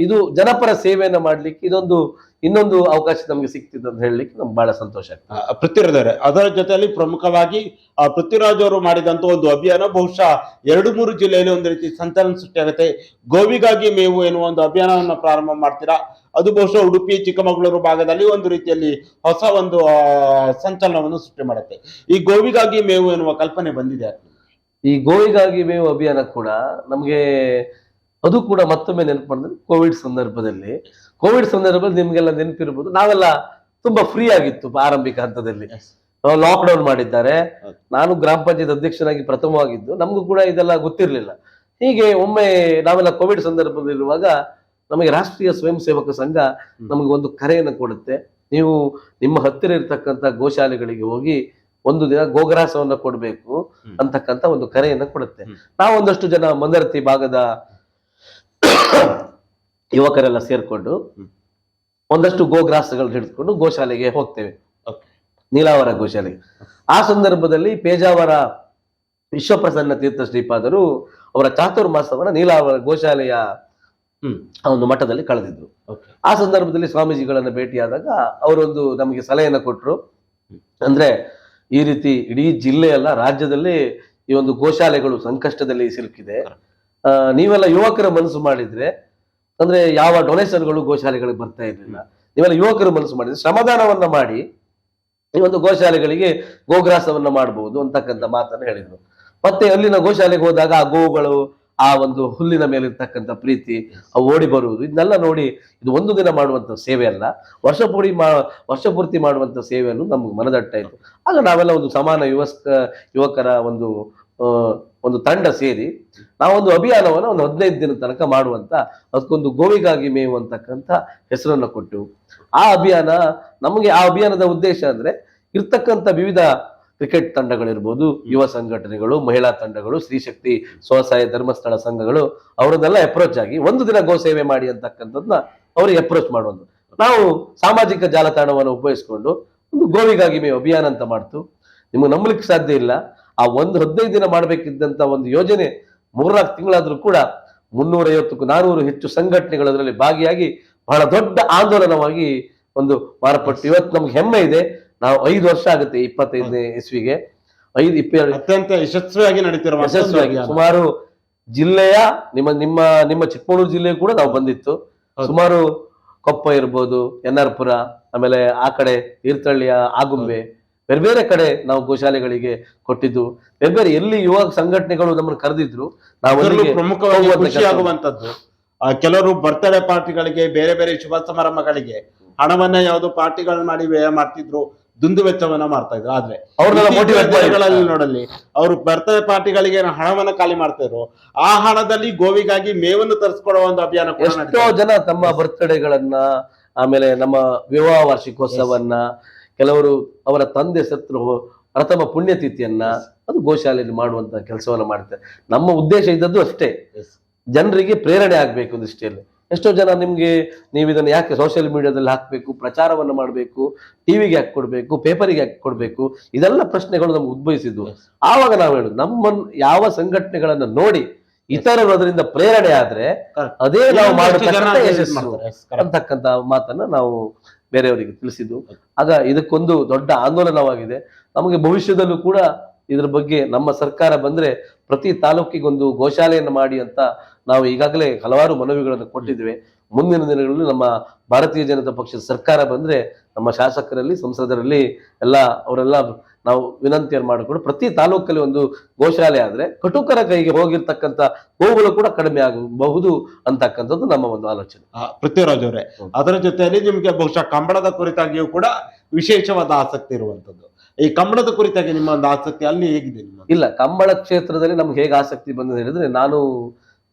ಇದು ಜನಪರ ಸೇವೆಯನ್ನು ಮಾಡ್ಲಿಕ್ಕೆ ಇದೊಂದು ಇನ್ನೊಂದು ಅವಕಾಶ ನಮಗೆ ಸಿಗ್ತಿದೆ ಅಂತ ಹೇಳಲಿಕ್ಕೆ ನಮ್ಗೆ ಬಹಳ ಸಂತೋಷ ಆಗ್ತದೆ. ಆ, ಪೃಥ್ವಿರಾಜ್ ಅವರೇ ಅದರ ಜೊತೆಯಲ್ಲಿ ಪ್ರಮುಖವಾಗಿ ಆ, ಪೃಥ್ವಿರಾಜ್ ಅವರು ಮಾಡಿದಂತ ಒಂದು ಅಭಿಯಾನ ಬಹುಶಃ ಎರಡು ಮೂರು ಜಿಲ್ಲೆಯಲ್ಲಿ ಒಂದು ರೀತಿ ಸಂಚಲನ ಸೃಷ್ಟಿ ಸೃಷ್ಟಿಯಾಗುತ್ತೆ ಗೋವಿಗಾಗಿ ಮೇವು ಎನ್ನುವ ಒಂದು ಅಭಿಯಾನವನ್ನು ಪ್ರಾರಂಭ ಮಾಡ್ತೀರಾ? ಅದು ಬಹುಶಃ ಉಡುಪಿ ಚಿಕ್ಕಮಗಳೂರು ಭಾಗದಲ್ಲಿ ಒಂದು ರೀತಿಯಲ್ಲಿ ಹೊಸ ಒಂದು ಆ, ಸಂಚಲನವನ್ನು ಸೃಷ್ಟಿ ಮಾಡುತ್ತೆ. ಈ ಗೋವಿಗಾಗಿ ಮೇವು ಎನ್ನುವ ಕಲ್ಪನೆ ಬಂದಿದೆ ಈ ಗೋವಿಗಾಗಿ ಮೇವು ಅಭಿಯಾನ ಕೂಡ ನಮಗೆ ಅದು ಕೂಡ ಮತ್ತೊಮ್ಮೆ ನೆನಪು ಮಾಡಿದ್ರೆ ಕೋವಿಡ್ ಸಂದರ್ಭದಲ್ಲಿ. ಕೋವಿಡ್ ಸಂದರ್ಭದಲ್ಲಿ ನಿಮ್ಗೆಲ್ಲ ನೆನಪಿರ್ಬೋದು. ನಾವೆಲ್ಲ ತುಂಬಾ ಫ್ರೀ ಆಗಿತ್ತು ಆರಂಭಿಕ ಹಂತದಲ್ಲಿ. ಲಾಕ್ ಡೌನ್ ಮಾಡಿದ್ದಾರೆ. ನಾನು ಗ್ರಾಮ ಪಂಚಾಯತ್ ಅಧ್ಯಕ್ಷನಾಗಿ ಪ್ರಥಮವಾಗಿದ್ದು. ನಮಗೂ ಕೂಡ ಇದೆಲ್ಲ ಗೊತ್ತಿರಲಿಲ್ಲ. ಹೀಗೆ ಒಮ್ಮೆ ನಾವೆಲ್ಲ ಕೋವಿಡ್ ಸಂದರ್ಭದಲ್ಲಿರುವಾಗ ನಮಗೆ ರಾಷ್ಟ್ರೀಯ ಸ್ವಯಂ ಸೇವಕ ಸಂಘ ನಮಗೆ ಒಂದು ಕರೆಯನ್ನು ಕೊಡುತ್ತೆ. ನೀವು ನಿಮ್ಮ ಹತ್ತಿರ ಇರತಕ್ಕಂತ ಗೋಶಾಲೆಗಳಿಗೆ ಹೋಗಿ ಒಂದು ದಿನ ಗೋಗ್ರಾಸವನ್ನು ಕೊಡಬೇಕು ಅಂತಕ್ಕಂಥ ಅಂತಕ್ಕಂತ ಒಂದು ಕರೆಯನ್ನು ಕೊಡುತ್ತೆ. ನಾವೊಂದಷ್ಟು ಒಂದಷ್ಟು ಜನ ಮಂದರತಿ ಭಾಗದ ಯುವಕರೆಲ್ಲ ಸೇರ್ಕೊಂಡು. ಒಂದಷ್ಟು ಗೋಗ್ರಾಸಗಳು ಹಿಡಿದುಕೊಂಡು ಗೋಶಾಲೆಗೆ ಹೋಗ್ತೇವೆ. ನೀಲಾವರ ಗೋಶಾಲೆಗೆ ಆ ಸಂದರ್ಭದಲ್ಲಿ ಪೇಜಾವರ ವಿಶ್ವಪ್ರಸನ್ನ ತೀರ್ಥ ಶ್ರೀಪಾದರು ಅವರ ಚಾತುರ್ಮಾಸವನ್ನ ನೀಲಾವರ ಗೋಶಾಲೆಯ ಒಂದು ಮಠದಲ್ಲಿ ಕಳೆದಿದ್ರು. ಆ ಸಂದರ್ಭದಲ್ಲಿ ಸ್ವಾಮೀಜಿಗಳನ್ನ ಭೇಟಿಯಾದಾಗ ಅವರೊಂದು ನಮಗೆ ಸಲಹೆಯನ್ನು ಕೊಟ್ಟರು ಅಂದ್ರೆ ಈ ರೀತಿ ಇಡೀ ಜಿಲ್ಲೆಯಲ್ಲ ರಾಜ್ಯದಲ್ಲಿ ಈ ಒಂದು ಗೋಶಾಲೆಗಳು ಸಂಕಷ್ಟದಲ್ಲಿ ಸಿಲುಕಿದೆ. ನೀವೆಲ್ಲ ಯುವಕರ ಮನಸ್ಸು ಮಾಡಿದ್ರೆ, ಅಂದ್ರೆ ಯಾವ ಡೊನೇಷನ್ಗಳು ಗೋಶಾಲೆಗಳಿಗೆ ಬರ್ತಾ ಇರಲಿಲ್ಲ. ನೀವೆಲ್ಲ ಯುವಕರು ಮನಸ್ಸು ಮಾಡಿದ್ರೆ ಶ್ರಮದಾನವನ್ನ ಮಾಡಿ ಈ ಒಂದು ಗೋಶಾಲೆಗಳಿಗೆ ಗೋಗ್ರಾಸವನ್ನ ಮಾಡಬಹುದು ಅಂತಕ್ಕಂಥ ಮಾತನ್ನ ಹೇಳಿದ್ರು. ಮತ್ತೆ ಅಲ್ಲಿನ ಗೋಶಾಲೆಗೆ ಹೋದಾಗ ಆ ಗೋವುಗಳು, ಆ ಒಂದು ಹುಲ್ಲಿನ ಮೇಲೆ ಇರ್ತಕ್ಕಂಥ ಪ್ರೀತಿ ಅವು ಓಡಿ ಬರುವುದು, ಇದನ್ನೆಲ್ಲ ನೋಡಿ ಇದು ಒಂದು ದಿನ ಮಾಡುವಂಥ ಸೇವೆ ಅಲ್ಲ, ವರ್ಷ ಪೂಡಿ ಮಾ ವರ್ಷಪೂರ್ತಿ ಮಾಡುವಂಥ ಸೇವೆಯನ್ನು ನಮ್ಗೆ ಮನದಟ್ಟಾಯಿತು. ಆಗ ನಾವೆಲ್ಲ ಒಂದು ಸಮಾನ ಯುವಸ್ಕ, ಯುವಕರ ಒಂದು ಒಂದು ತಂಡ ಸೇರಿ ನಾವೊಂದು ಅಭಿಯಾನವನ್ನು ಒಂದು ಹದಿನೈದು ದಿನ ತನಕ ಮಾಡುವಂತ ಅದಕ್ಕೊಂದು ಗೋವಿಗಾಗಿ ಮೇವು ಅಂತಕ್ಕಂಥ ಹೆಸರನ್ನು ಕೊಟ್ಟು ಆ ಅಭಿಯಾನ ನಮಗೆ ಆ ಅಭಿಯಾನದ ಉದ್ದೇಶ ಅಂದ್ರೆ ಇರ್ತಕ್ಕಂಥ ವಿವಿಧ ಕ್ರಿಕೆಟ್ ತಂಡಗಳಿರ್ಬೋದು, ಯುವ ಸಂಘಟನೆಗಳು, ಮಹಿಳಾ ತಂಡಗಳು ಸ್ತ್ರೀಶಕ್ತಿ ಸ್ವಸಹಾಯ ಧರ್ಮಸ್ಥಳ ಸಂಘಗಳು ಅವರನ್ನೆಲ್ಲ ಅಪ್ರೋಚ್ ಆಗಿ ಒಂದು ದಿನ ಗೋ ಸೇವೆ ಮಾಡಿ ಅಂತಕ್ಕಂಥದ್ದನ್ನ ಅವ್ರಿಗೆ ಅಪ್ರೋಚ್ ಮಾಡುವಂಥದ್ದು ನಾವು ಸಾಮಾಜಿಕ ಜಾಲತಾಣವನ್ನು ಉಪಯೋಗಿಸ್ಕೊಂಡು ಒಂದು ಗೋವಿಗಾಗಿ ಮೇವು ಅಭಿಯಾನ ಅಂತ ಮಾಡ್ತು. ನಿಮಗೆ ನಂಬಲಿಕ್ಕೆ ಸಾಧ್ಯ ಇಲ್ಲ. ಆ ಒಂದು ಹದಿನೈದು ದಿನ ಮಾಡಬೇಕಿದ್ದಂತ ಒಂದು ಯೋಜನೆ ಮೂರ್ನಾಲ್ಕು ತಿಂಗಳಾದ್ರೂ ಕೂಡ ಮುನ್ನೂರೈವತ್ತಕ್ಕೂ ನಾನೂರು ಹೆಚ್ಚು ಸಂಘಟನೆಗಳು ಅದರಲ್ಲಿ ಭಾಗಿಯಾಗಿ ಬಹಳ ದೊಡ್ಡ ಆಂದೋಲನವಾಗಿ ಒಂದು ಮಾರ್ಪಟ್ಟು. ಇವತ್ತು ನಮ್ಗೆ ಹೆಮ್ಮೆ ಇದೆ. ನಾವು ಐದು ವರ್ಷ ಆಗುತ್ತೆ ಇಪ್ಪತ್ತೈದನೇ ಇಸ್ವಿಗೆ. ಐದು ಇಪ್ಪತ್ತೆರಡು ಅತ್ಯಂತ ಯಶಸ್ವಿಯಾಗಿ ನಡೀತಿರುವ ಯಶಸ್ವಿಯಾಗಿ ಸುಮಾರು ಜಿಲ್ಲೆಯ ನಿಮ್ಮ ನಿಮ್ಮ ನಿಮ್ಮ ಚಿಕ್ಕಮಗಳೂರು ಜಿಲ್ಲೆ ಕೂಡ ನಾವು ಬಂದಿತ್ತು. ಸುಮಾರು ಕೊಪ್ಪ ಇರ್ಬೋದು ಎನ್ ಆರ್ ಪುರ ಆಮೇಲೆ ಆ ಕಡೆ ತೀರ್ಥಹಳ್ಳಿಯ ಆಗುಂಬೆ ಬೇರೆ ಬೇರೆ ಕಡೆ ನಾವು ಗೋಶಾಲೆಗಳಿಗೆ ಕೊಟ್ಟಿದ್ದು ಬೇರೆ ಬೇರೆ ಎಲ್ಲಿ ಯುವ ಸಂಘಟನೆಗಳು ನಮ್ಮನ್ನು ಕರೆದಿದ್ರು ನಾವು ಕೆಲವರು ಬರ್ತ್ಡೇ ಪಾರ್ಟಿಗಳಿಗೆ ಬೇರೆ ಬೇರೆ ಶುಭ ಸಮಾರಂಭಗಳಿಗೆ ಹಣವನ್ನ ಯಾವ್ದೋ ಪಾರ್ಟಿಗಳನ್ನ ಮಾಡಿ ವ್ಯಯ ಮಾಡ್ತಿದ್ರು ದುಂದು ವೆಚ್ಚವನ್ನ ಮಾಡ್ತಾ ಇದ್ರು. ಆದ್ರೆ ಅವ್ರನ್ನೆಲ್ಲ motivate ನೋಡಲಿ ಅವರು ಬರ್ತಡೆ ಪಾರ್ಟಿಗಳಿಗೆ ಹಣವನ್ನ ಖಾಲಿ ಮಾಡ್ತಿದ್ರು. ಆ ಹಣದಲ್ಲಿ ಗೋವಿಗಾಗಿ ಮೇವನ್ನು ತರಿಸ್ಕೊಡುವ ಒಂದು ಅಭಿಯಾನ ಎಷ್ಟೋ ಜನ ತಮ್ಮ ಬರ್ತ್ಡೇಗಳನ್ನ ಆಮೇಲೆ ನಮ್ಮ ವಿವಾಹ ವಾರ್ಷಿಕೋತ್ಸವನ್ನ ಕೆಲವರು ಅವರ ತಂದೆ ಸತ್ರು ಪ್ರಥಮ ಪುಣ್ಯತಿಥಿಯನ್ನ ಅದು ಗೋಶಾಲೆಯಲ್ಲಿ ಮಾಡುವಂತ ಕೆಲಸವನ್ನು ಮಾಡ್ತಾರೆ. ನಮ್ಮ ಉದ್ದೇಶ ಇದ್ದದ್ದು ಅಷ್ಟೇ. ಜನರಿಗೆ ಪ್ರೇರಣೆ ಆಗ್ಬೇಕು ದೃಷ್ಟಿಯಲ್ಲಿ. ಎಷ್ಟೋ ಜನ ನಿಮ್ಗೆ ನೀವು ಇದನ್ನು ಯಾಕೆ ಸೋಷಿಯಲ್ ಮೀಡಿಯಾದಲ್ಲಿ ಹಾಕಬೇಕು ಪ್ರಚಾರವನ್ನು ಮಾಡಬೇಕು ಟಿವಿಗೆ ಹಾಕಿ ಕೊಡಬೇಕು ಪೇಪರಿಗೆ ಹಾಕಿ ಕೊಡಬೇಕು ಇದೆಲ್ಲ ಪ್ರಶ್ನೆಗಳು ನಮ್ಗೆ ಉದ್ಭವಿಸಿದ್ವು. ಆವಾಗ ನಾವು ಹೇಳುದು ನಮ್ಮ ಯಾವ ಸಂಘಟನೆಗಳನ್ನು ನೋಡಿ ಇತರರು ಅದರಿಂದ ಪ್ರೇರಣೆ ಆದ್ರೆ ಅದೇ ನಾವು ಅಂತಕ್ಕಂತ ಮಾಡತಕ್ಕಂಥ ಯಶಸ್ಸು ಮಾತನ್ನ ನಾವು ಬೇರೆಯವರಿಗೆ ತಿಳಿಸಿದ್ದು. ಆಗ ಇದಕ್ಕೊಂದು ದೊಡ್ಡ ಆಂದೋಲನವಾಗಿದೆ. ನಮಗೆ ಭವಿಷ್ಯದಲ್ಲೂ ಕೂಡ ಇದ್ರ ಬಗ್ಗೆ ನಮ್ಮ ಸರ್ಕಾರ ಬಂದ್ರೆ ಪ್ರತಿ ತಾಲೂಕಿಗೊಂದು ಗೋಶಾಲೆಯನ್ನು ಮಾಡಿ ಅಂತ ನಾವು ಈಗಾಗಲೇ ಹಲವಾರು ಮನವಿಗಳನ್ನು ಕೊಟ್ಟಿದ್ದೇವೆ. ಮುಂದಿನ ದಿನಗಳಲ್ಲಿ ನಮ್ಮ ಭಾರತೀಯ ಜನತಾ ಪಕ್ಷದ ಸರ್ಕಾರ ಬಂದ್ರೆ ನಮ್ಮ ಶಾಸಕರಲ್ಲಿ ಸಂಸದರಲ್ಲಿ ಎಲ್ಲ ಅವರೆಲ್ಲ ನಾವು ವಿನಂತಿಯನ್ನು ಮಾಡಿಕೊಂಡು ಪ್ರತಿ ತಾಲೂಕಲ್ಲಿ ಒಂದು ಗೋಶಾಲೆ ಆದ್ರೆ ಕಟುಕರ ಕೈಗೆ ಹೋಗಿರ್ತಕ್ಕಂಥ ಗೋವುಗಳು ಕೂಡ ಕಡಿಮೆ ಆಗಬಹುದು ಅಂತಕ್ಕಂಥದ್ದು ನಮ್ಮ ಒಂದು ಆಲೋಚನೆ. ಪೃಥ್ವಿರಾಜ್ ಅವರೇ ಅದರ ಜೊತೆಯಲ್ಲಿ ನಿಮಗೆ ಬಹುಶಃ ಕಂಬಳದ ಕುರಿತಾಗಿಯೂ ಕೂಡ ವಿಶೇಷವಾದ ಆಸಕ್ತಿ ಇರುವಂತದ್ದು ಈ ಕಂಬಳದ ಕುರಿತಾಗಿ ನಿಮ್ಮ ಒಂದು ಆಸಕ್ತಿ ಅಲ್ಲಿ ಹೇಗಿದೆ ನಿಮ್ಮ ಇಲ್ಲ ಕಂಬಳ ಕ್ಷೇತ್ರದಲ್ಲಿ ನಮ್ಗೆ ಹೇಗೆ ಆಸಕ್ತಿ ಬಂದಿದೆ ಹೇಳಿದ್ರೆ ನಾನು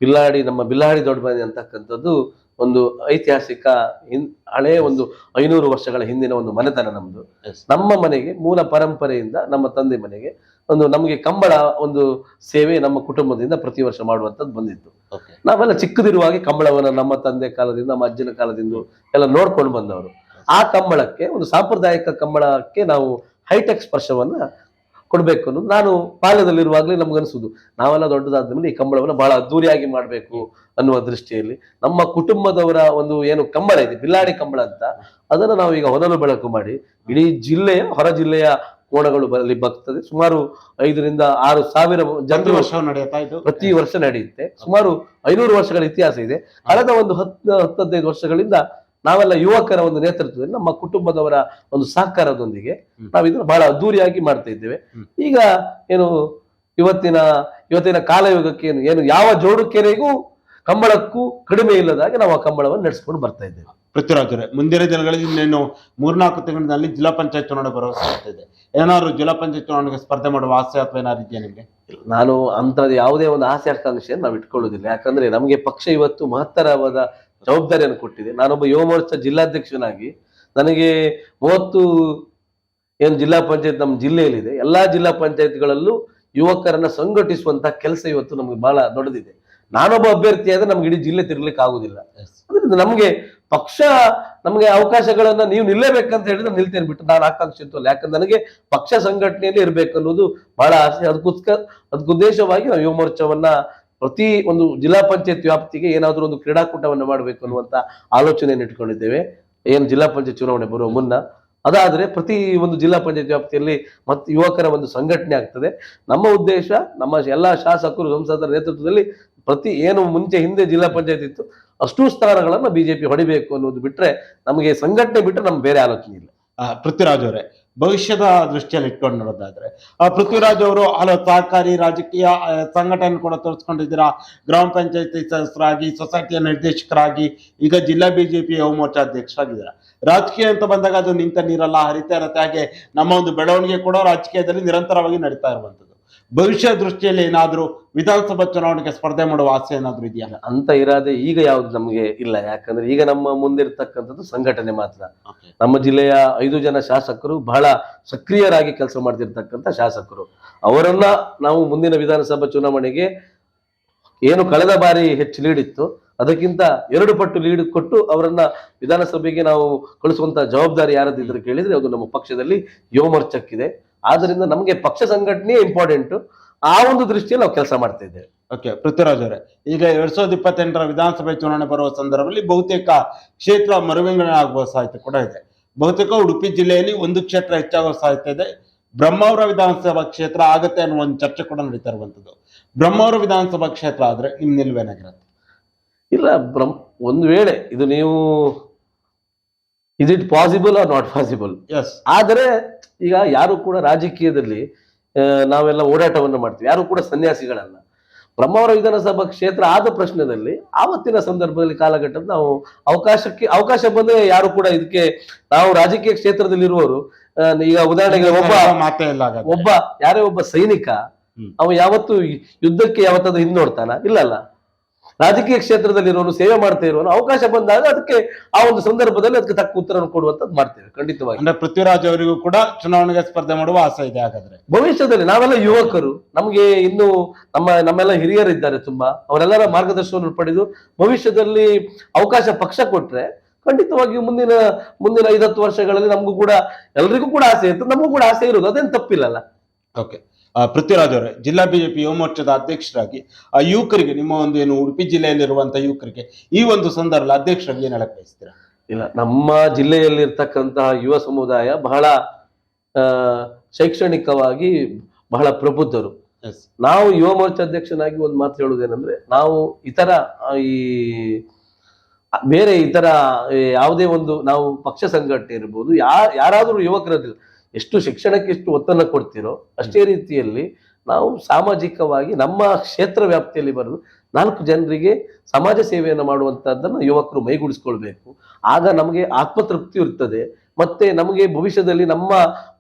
ಬಿಲ್ಲಾಡಿ ನಮ್ಮ ಬಿಲ್ಲಾಡಿ ದೊಡ್ಡ ಮನೆ ಅಂತಕ್ಕಂಥದ್ದು ಒಂದು ಐತಿಹಾಸಿಕ ಹಿನ್ ಹಳೆಯ ಒಂದು ಐನೂರು ವರ್ಷಗಳ ಹಿಂದಿನ ಒಂದು ಮನೆತನ ನಮ್ದು. ನಮ್ಮ ಮನೆಗೆ ಮೂಲ ಪರಂಪರೆಯಿಂದ ನಮ್ಮ ತಂದೆ ಮನೆಗೆ ಒಂದು ನಮಗೆ ಕಂಬಳ ಒಂದು ಸೇವೆ ನಮ್ಮ ಕುಟುಂಬದಿಂದ ಪ್ರತಿ ವರ್ಷ ಮಾಡುವಂಥದ್ದು ಬಂದಿತ್ತು. ನಾವೆಲ್ಲ ಚಿಕ್ಕದಿರುವಾಗ ಕಂಬಳವನ್ನು ನಮ್ಮ ತಂದೆ ಕಾಲದಿಂದ ನಮ್ಮ ಅಜ್ಜನ ಕಾಲದಿಂದ ಎಲ್ಲ ನೋಡ್ಕೊಂಡು ಬಂದವರು. ಆ ಕಂಬಳಕ್ಕೆ ಒಂದು ಸಾಂಪ್ರದಾಯಿಕ ಕಂಬಳಕ್ಕೆ ನಾವು ಹೈಟೆಕ್ ಸ್ಪರ್ಶವನ್ನ ಕೊಡ್ಬೇಕು ಅನ್ನೋದು ನಾನು ಬಾಲ್ಯದಲ್ಲಿರುವಾಗಲೇ ನಮ್ಗನ್ಸುದು. ನಾವೆಲ್ಲ ದೊಡ್ಡದಾದ ಮೇಲೆ ಈ ಕಂಬಳವನ್ನು ಬಹಳ ಅದ್ದೂರಿಯಾಗಿ ಮಾಡಬೇಕು ಅನ್ನುವ ದೃಷ್ಟಿಯಲ್ಲಿ ನಮ್ಮ ಕುಟುಂಬದವರ ಒಂದು ಏನು ಕಂಬಳ ಇದೆ ಬಿಲ್ಲಾಡಿ ಕಂಬಳ ಅಂತ ಅದನ್ನು ನಾವು ಈಗ ಹೊನಲು ಬೆಳಕು ಮಾಡಿ ಇಡೀ ಜಿಲ್ಲೆಯ ಹೊರ ಜಿಲ್ಲೆಯ ಕೋಣಗಳು ಬರಲಿ ಬರ್ತದೆ ಸುಮಾರು ಐದರಿಂದ ಆರು ಸಾವಿರ ಜನರು ವರ್ಷ ಪ್ರತಿ ವರ್ಷ ನಡೆಯುತ್ತೆ. ಸುಮಾರು ಐನೂರು ವರ್ಷಗಳ ಇತಿಹಾಸ ಇದೆ. ಕಳೆದ ಒಂದು ಹತ್ತು ಹತ್ತದೈದು ವರ್ಷಗಳಿಂದ ನಾವೆಲ್ಲ ಯುವಕರ ಒಂದು ನೇತೃತ್ವದಲ್ಲಿ ನಮ್ಮ ಕುಟುಂಬದವರ ಒಂದು ಸಹಕಾರದೊಂದಿಗೆ. ನಾವು ಇದನ್ನು ಬಹಳ ಅದ್ದೂರಿಯಾಗಿ ಮಾಡ್ತಾ ಇದ್ದೇವೆ. ಈಗ ಏನು ಇವತ್ತಿನ ಇವತ್ತಿನ ಕಾಲಯುಗಕ್ಕೆ ಏನು ಏನು ಯಾವ ಜೋಡುಕೆರೆಗೂ ಕಂಬಳಕ್ಕೂ ಕಡಿಮೆ ಇಲ್ಲದಾಗೆ ನಾವು ಆ ಕಂಬಳವನ್ನು ನಡೆಸ್ಕೊಂಡು ಬರ್ತಾ ಇದ್ದೇವೆ. ಪೃಥ್ವಿರಾಜ್ ಮುಂದಿನ ದಿನಗಳಲ್ಲಿ ಇನ್ನೇನು ಮೂರ್ನಾಲ್ಕು ತಿಂಗಳಿನಲ್ಲಿ ಜಿಲ್ಲಾ ಪಂಚಾಯತ್ ಚುನಾವಣೆ ಬರೋ ಸಾಧ್ಯತೆ ಇದೆ. ಏನಾದ್ರು ಜಿಲ್ಲಾ ಪಂಚಾಯತ್ ಚುನಾವಣೆಗೆ ಸ್ಪರ್ಧೆ ಮಾಡುವ ಆಸೆ ಅಥವಾ ಏನಾದ್ರು ಇದೆಯಾ ನಿಮಗೆ? ನಾನು ಅಂತದ್ದು ಯಾವುದೇ ಒಂದು ಆಸೆ ಆಕಾಂಕ್ಷೆಯನ್ನು ನಾವು ಇಟ್ಕೊಳ್ಳೋದಿಲ್ಲ ಯಾಕಂದ್ರೆ ನಮಗೆ ಪಕ್ಷ ಇವತ್ತು ಮಹತ್ತರವಾದ ಜವಾಬ್ದಾರಿಯನ್ನು ಕೊಟ್ಟಿದೆ. ನಾನೊಬ್ಬ ಯುವ ಮೋರ್ಚಾ ಜಿಲ್ಲಾಧ್ಯಕ್ಷನಾಗಿ ನನಗೆ ಮೂವತ್ತು ಏನು ಜಿಲ್ಲಾ ಪಂಚಾಯತ್ ನಮ್ಮ ಜಿಲ್ಲೆಯಲ್ಲಿದೆ. ಎಲ್ಲಾ ಜಿಲ್ಲಾ ಪಂಚಾಯತ್ಗಳಲ್ಲೂ ಯುವಕರನ್ನ ಸಂಘಟಿಸುವಂತ ಕೆಲಸ ಇವತ್ತು ನಮಗೆ ಬಹಳ ದೊಡ್ಡದಿದೆ. ನಾನೊಬ್ಬ ಅಭ್ಯರ್ಥಿ ಆದ್ರೆ ನಮ್ಗೆ ಇಡೀ ಜಿಲ್ಲೆ ತಿರ್ಲಿಕ್ಕೆ ಆಗುದಿಲ್ಲ. ಅದರಿಂದ ನಮ್ಗೆ ಪಕ್ಷ ನಮಗೆ ಅವಕಾಶಗಳನ್ನ ನೀವು ನಿಲ್ಲೇಬೇಕಂತ ಹೇಳಿದ್ರೆ ನಿಲ್ತೇನೆ ಬಿಟ್ಟು ನಾನು ಆಕಾಂಕ್ಷೆ ಅಂತ ಯಾಕಂದ್ರೆ ನನಗೆ ಪಕ್ಷ ಸಂಘಟನೆಯಲ್ಲಿ ಇರಬೇಕು ಅನ್ನೋದು ಬಹಳ ಆಸೆ. ಅದಕ್ಕೋಸ್ಕರ ಅದಕ್ಕೆ ಉದ್ದೇಶವಾಗಿ ನಾವು ಯುವ ಮೋರ್ಚಾವನ್ನ ಪ್ರತಿ ಒಂದು ಜಿಲ್ಲಾ ಪಂಚಾಯತ್ ವ್ಯಾಪ್ತಿಗೆ ಏನಾದರೂ ಒಂದು ಕ್ರೀಡಾಕೂಟವನ್ನು ಮಾಡಬೇಕು ಅನ್ನುವಂತ ಆಲೋಚನೆಯನ್ನು ಇಟ್ಕೊಂಡಿದ್ದೇವೆ. ಏನು ಜಿಲ್ಲಾ ಪಂಚಾಯತ್ ಚುನಾವಣೆ ಬರುವ ಮುನ್ನ. ಅದಾದರೆ ಪ್ರತಿ ಒಂದು ಜಿಲ್ಲಾ ಪಂಚಾಯತ್ ವ್ಯಾಪ್ತಿಯಲ್ಲಿ ಮತ್ತು ಯುವಕರ ಒಂದು ಸಂಘಟನೆ ಆಗ್ತದೆ. ನಮ್ಮ ಉದ್ದೇಶ, ನಮ್ಮ ಎಲ್ಲ ಶಾಸಕರು, ಸಂಸದರ ನೇತೃತ್ವದಲ್ಲಿ ಪ್ರತಿ ಏನು ಮುಂಚೆ ಹಿಂದೆ ಜಿಲ್ಲಾ ಪಂಚಾಯತ್ ಇತ್ತು, ಅಷ್ಟು ಸ್ಥಾನಗಳನ್ನು ಬಿಜೆಪಿ ಹೊಡಿಬೇಕು ಅನ್ನೋದು ಬಿಟ್ರೆ ನಮಗೆ ಸಂಘಟನೆ ಬಿಟ್ಟರೆ ನಮ್ಗೆ ಬೇರೆ ಆಲೋಚನೆ ಇಲ್ಲ. ಪೃಥ್ವಿರಾಜ್ ಅವರೇ ಭವಿಷ್ಯದ ದೃಷ್ಟಿಯಲ್ಲಿ ಇಟ್ಕೊಂಡು ನೋಡೋದಾದ್ರೆ. ಪೃಥ್ವಿರಾಜ್ ಅವರು ಹಲವು ಸಹಕಾರಿ ರಾಜಕೀಯ ಸಂಘಟನೆ ಕೂಡ ತೋರಿಸ್ಕೊಂಡಿದ್ದೀರಾ? ಗ್ರಾಮ ಪಂಚಾಯತಿ ಸದಸ್ಯರಾಗಿ, ಸೊಸೈಟಿಯ ನಿರ್ದೇಶಕರಾಗಿ, ಈಗ ಜಿಲ್ಲಾ ಬಿಜೆಪಿ ಯುವ ಮೋರ್ಚಾ ಅಧ್ಯಕ್ಷರಾಗಿದ್ದೀರಾ ರಾಜಕೀಯ ಅಂತ ಬಂದಾಗ ಅದು ನಿಂತ ನೀರಲ್ಲ, ಹರಿತಾ ಇರುತ್ತೆ. ಹಾಗೆ ನಮ್ಮ ಒಂದು ಬೆಳವಣಿಗೆ ಕೂಡ ರಾಜಕೀಯದಲ್ಲಿ ನಿರಂತರವಾಗಿ ನಡೀತಾ ಇರುವಂತದ್ದು ಭವಿಷ್ಯ ದೃಷ್ಟಿಯಲ್ಲಿ ಏನಾದ್ರೂ ವಿಧಾನಸಭಾ ಚುನಾವಣೆಗೆ ಸ್ಪರ್ಧೆ ಮಾಡುವ ಆಸೆ ಏನಾದ್ರೂ ಇದೆಯಾ? ಅಂತ ಇರಾದೆ ಈಗ ಯಾವ್ದು ನಮಗೆ ಇಲ್ಲ. ಯಾಕಂದ್ರೆ ಈಗ ನಮ್ಮ ಮುಂದಿರ್ತಕ್ಕಂಥದ್ದು ಸಂಘಟನೆ ಮಾತ್ರ. ನಮ್ಮ ಜಿಲ್ಲೆಯ ಐದು ಜನ ಶಾಸಕರು ಬಹಳ ಸಕ್ರಿಯರಾಗಿ ಕೆಲಸ ಮಾಡ್ತಿರ್ತಕ್ಕಂಥ ಶಾಸಕರು. ಅವರನ್ನ ನಾವು ಮುಂದಿನ ವಿಧಾನಸಭಾ ಚುನಾವಣೆಗೆ ಏನು ಕಳೆದ ಬಾರಿ ಹೆಚ್ಚು ಲೀಡ್ ಇತ್ತು. ಅದಕ್ಕಿಂತ ಎರಡು ಪಟ್ಟು ಲೀಡ್ ಕೊಟ್ಟು ಅವರನ್ನ ವಿಧಾನಸಭೆಗೆ ನಾವು ಕಳಿಸುವಂತ ಜವಾಬ್ದಾರಿ ಯಾರದಿದ್ರೆ ಕೇಳಿದ್ರೆ ಅದು ನಮ್ಮ ಪಕ್ಷದಲ್ಲಿ ಯುವ ಮೋರ್ಚಕ್ಕಿದೆ. ಆದ್ರಿಂದ ನಮಗೆ ಪಕ್ಷ ಸಂಘಟನೆ ಇಂಪಾರ್ಟೆಂಟ್ ಆ ಒಂದು ದೃಷ್ಟಿಯಲ್ಲಿ ನಾವು ಕೆಲಸ ಮಾಡ್ತಾ ಇದ್ದೇವೆ. ಓಕೆ ಪೃಥ್ವಿರಾಜ್ ಅವರೇ ಈಗ ಎರಡ್ ಸಾವಿರದ ಇಪ್ಪತ್ತೆಂಟರ ವಿಧಾನಸಭೆ ಚುನಾವಣೆ ಬರುವ ಸಂದರ್ಭದಲ್ಲಿ ಬಹುತೇಕ ಕ್ಷೇತ್ರ ಮರುವಿಂಗಡಣೆ ಆಗುವ ಸಾಧ್ಯತೆ ಕೂಡ ಇದೆ. ಬಹುತೇಕ ಉಡುಪಿ ಜಿಲ್ಲೆಯಲ್ಲಿ ಒಂದು ಕ್ಷೇತ್ರ ಹೆಚ್ಚಾಗುವ ಸಾಧ್ಯತೆ ಇದೆ. ಬ್ರಹ್ಮಾವರ ವಿಧಾನಸಭಾ ಕ್ಷೇತ್ರ ಆಗತ್ತೆ ಅನ್ನೋ ಒಂದು ಚರ್ಚೆ ಕೂಡ ನಡೀತಾ ಇರುವಂತದ್ದು ಬ್ರಹ್ಮಾವರ ವಿಧಾನಸಭಾ ಕ್ಷೇತ್ರ ಆದ್ರೆ ನಿಮ್ ನಿಲ್ವೇನಾಗಿರುತ್ತೆ? ಇಲ್ಲ ಬ್ರಹ್ಮ ಒಂದು ವೇಳೆ ಇದು ನೀವು is it possible or not possible yes ಆದರೆ ಈಗ ಯಾರು ಕೂಡ ರಾಜಕೀಯದಲ್ಲಿ ನಾವೆಲ್ಲ ಓಡಾಟವನ್ನು ಮಾಡ್ತೀವಿ. ಯಾರು ಕೂಡ ಸನ್ಯಾಸಿಗಳಲ್ಲ. ಬ್ರಹ್ಮಾವರ ವಿಧಾನಸಭಾ ಕ್ಷೇತ್ರ ಆದ ಪ್ರಶ್ನೆದಲ್ಲಿ ಆವತ್ತಿನ ಸಂದರ್ಭದಲ್ಲಿ ಕಾಲಘಟ್ಟದ ನಾವು ಅವಕಾಶಕ್ಕೆ ಅವಕಾಶ ಬಂದ್ರೆ ಯಾರು ಕೂಡ ಇದಕ್ಕೆ ನಾವು ರಾಜಕೀಯ ಕ್ಷೇತ್ರದಲ್ಲಿ ಇರುವವರು ಈಗ ಉದಾಹರಣೆಗೆ ಒಬ್ಬ ಇಲ್ಲ. ಒಬ್ಬ ಯಾರೇ ಒಬ್ಬ ಸೈನಿಕ. ಅವ ಯಾವತ್ತು ಯುದ್ಧಕ್ಕೆ ಯಾವತ್ತಾದ್ರೂ ಹಿಂದೋಡ್ತಾನ ಇಲ್ಲಲ್ಲ. ರಾಜಕೀಯ ಕ್ಷೇತ್ರದಲ್ಲಿರೋನು ಸೇವೆ ಮಾಡ್ತಾ ಇರೋನು ಅವಕಾಶ ಬಂದಾಗ ಅದಕ್ಕೆ ಆ ಒಂದು ಸಂದರ್ಭದಲ್ಲಿ ಅದಕ್ಕೆ ತಕ್ಕ ಉತ್ತರವನ್ನು ಕೊಡುವಂತದ್ದು ಮಾಡ್ತೇವೆ ಖಂಡಿತವಾಗಿ. ಅಂದ್ರೆ ಪೃಥ್ವಿರಾಜ್ ಅವರಿಗೂ ಕೂಡ ಚುನಾವಣೆಗೆ ಸ್ಪರ್ಧೆ ಮಾಡುವ ಆಸೆ ಇದೆ ಹಾಗಾದ್ರೆ. ಭವಿಷ್ಯದಲ್ಲಿ ನಾವೆಲ್ಲ ಯುವಕರು ನಮಗೆ ಇನ್ನು ನಮ್ಮ ನಮ್ಮೆಲ್ಲ ಹಿರಿಯರಿದ್ದಾರೆ ತುಂಬಾ ಅವರೆಲ್ಲರ ಮಾರ್ಗದರ್ಶನವನ್ನು ಪಡೆದು ಭವಿಷ್ಯದಲ್ಲಿ ಅವಕಾಶ ಪಕ್ಷ ಕೊಟ್ರೆ ಖಂಡಿತವಾಗಿಯೂ ಮುಂದಿನ ಮುಂದಿನ ಐದತ್ತು ವರ್ಷಗಳಲ್ಲಿ ನಮಗೂ ಕೂಡ ಎಲ್ರಿಗೂ ಕೂಡ ಆಸೆ ಇರ್ತದೆ ನಮಗೂ ಕೂಡ ಆಸೆ ಇರೋದು ಅದೇನು ತಪ್ಪಿಲ್ಲಲ್ಲ. ಓಕೆ ಪೃಥ್ವಿರಾಜ್ ಅವರೇ ಜಿಲ್ಲಾ ಬಿಜೆಪಿ ಯುವ ಮೋರ್ಚಾದ ಅಧ್ಯಕ್ಷರಾಗಿ ಆ ಯುವಕರಿಗೆ ನಿಮ್ಮ ಒಂದು ಏನು ಉಡುಪಿ ಜಿಲ್ಲೆಯಲ್ಲಿರುವಂತಹ ಯುವಕರಿಗೆ ಈ ಒಂದು ಸಂದರ್ಭದಲ್ಲಿ ಅಧ್ಯಕ್ಷರಾಗಿ ಏನ್ ಹೇಳಕ್ ಬಯಸ್ತೀರಾ? ಇಲ್ಲ ನಮ್ಮ ಜಿಲ್ಲೆಯಲ್ಲಿರ್ತಕ್ಕಂತಹ ಯುವ ಸಮುದಾಯ ಬಹಳ ಆ, ಶೈಕ್ಷಣಿಕವಾಗಿ ಬಹಳ ಪ್ರಬುದ್ಧರು. ನಾವು ಯುವ ಮೋರ್ಚಾ ಅಧ್ಯಕ್ಷನಾಗಿ ಒಂದು ಮಾತು ಹೇಳುವುದೇನೆಂದ್ರೆ ನಾವು ಇತರ ಈ ಬೇರೆ ಇತರ ಯಾವುದೇ ಒಂದು ನಾವು ಪಕ್ಷ ಸಂಘಟನೆ ಇರ್ಬೋದು ಯಾ ಯಾರಾದರೂ ಯುವಕರದಿಲ್ಲ ಎಷ್ಟು ಶಿಕ್ಷಣಕ್ಕೆ ಎಷ್ಟು ಒತ್ತನ್ನು ಕೊಡ್ತೀರೋ ಅಷ್ಟೇ ರೀತಿಯಲ್ಲಿ ನಾವು ಸಾಮಾಜಿಕವಾಗಿ ನಮ್ಮ ಕ್ಷೇತ್ರ ವ್ಯಾಪ್ತಿಯಲ್ಲಿ ಬರಲು ನಾಲ್ಕು ಜನರಿಗೆ ಸಮಾಜ ಸೇವೆಯನ್ನು ಮಾಡುವಂತಹದ್ದನ್ನು ಯುವಕರು ಮೈಗೂಡಿಸ್ಕೊಳ್ಬೇಕು. ಆಗ ನಮಗೆ ಆತ್ಮತೃಪ್ತಿ ಇರ್ತದೆ. ಮತ್ತೆ ನಮಗೆ ಭವಿಷ್ಯದಲ್ಲಿ ನಮ್ಮ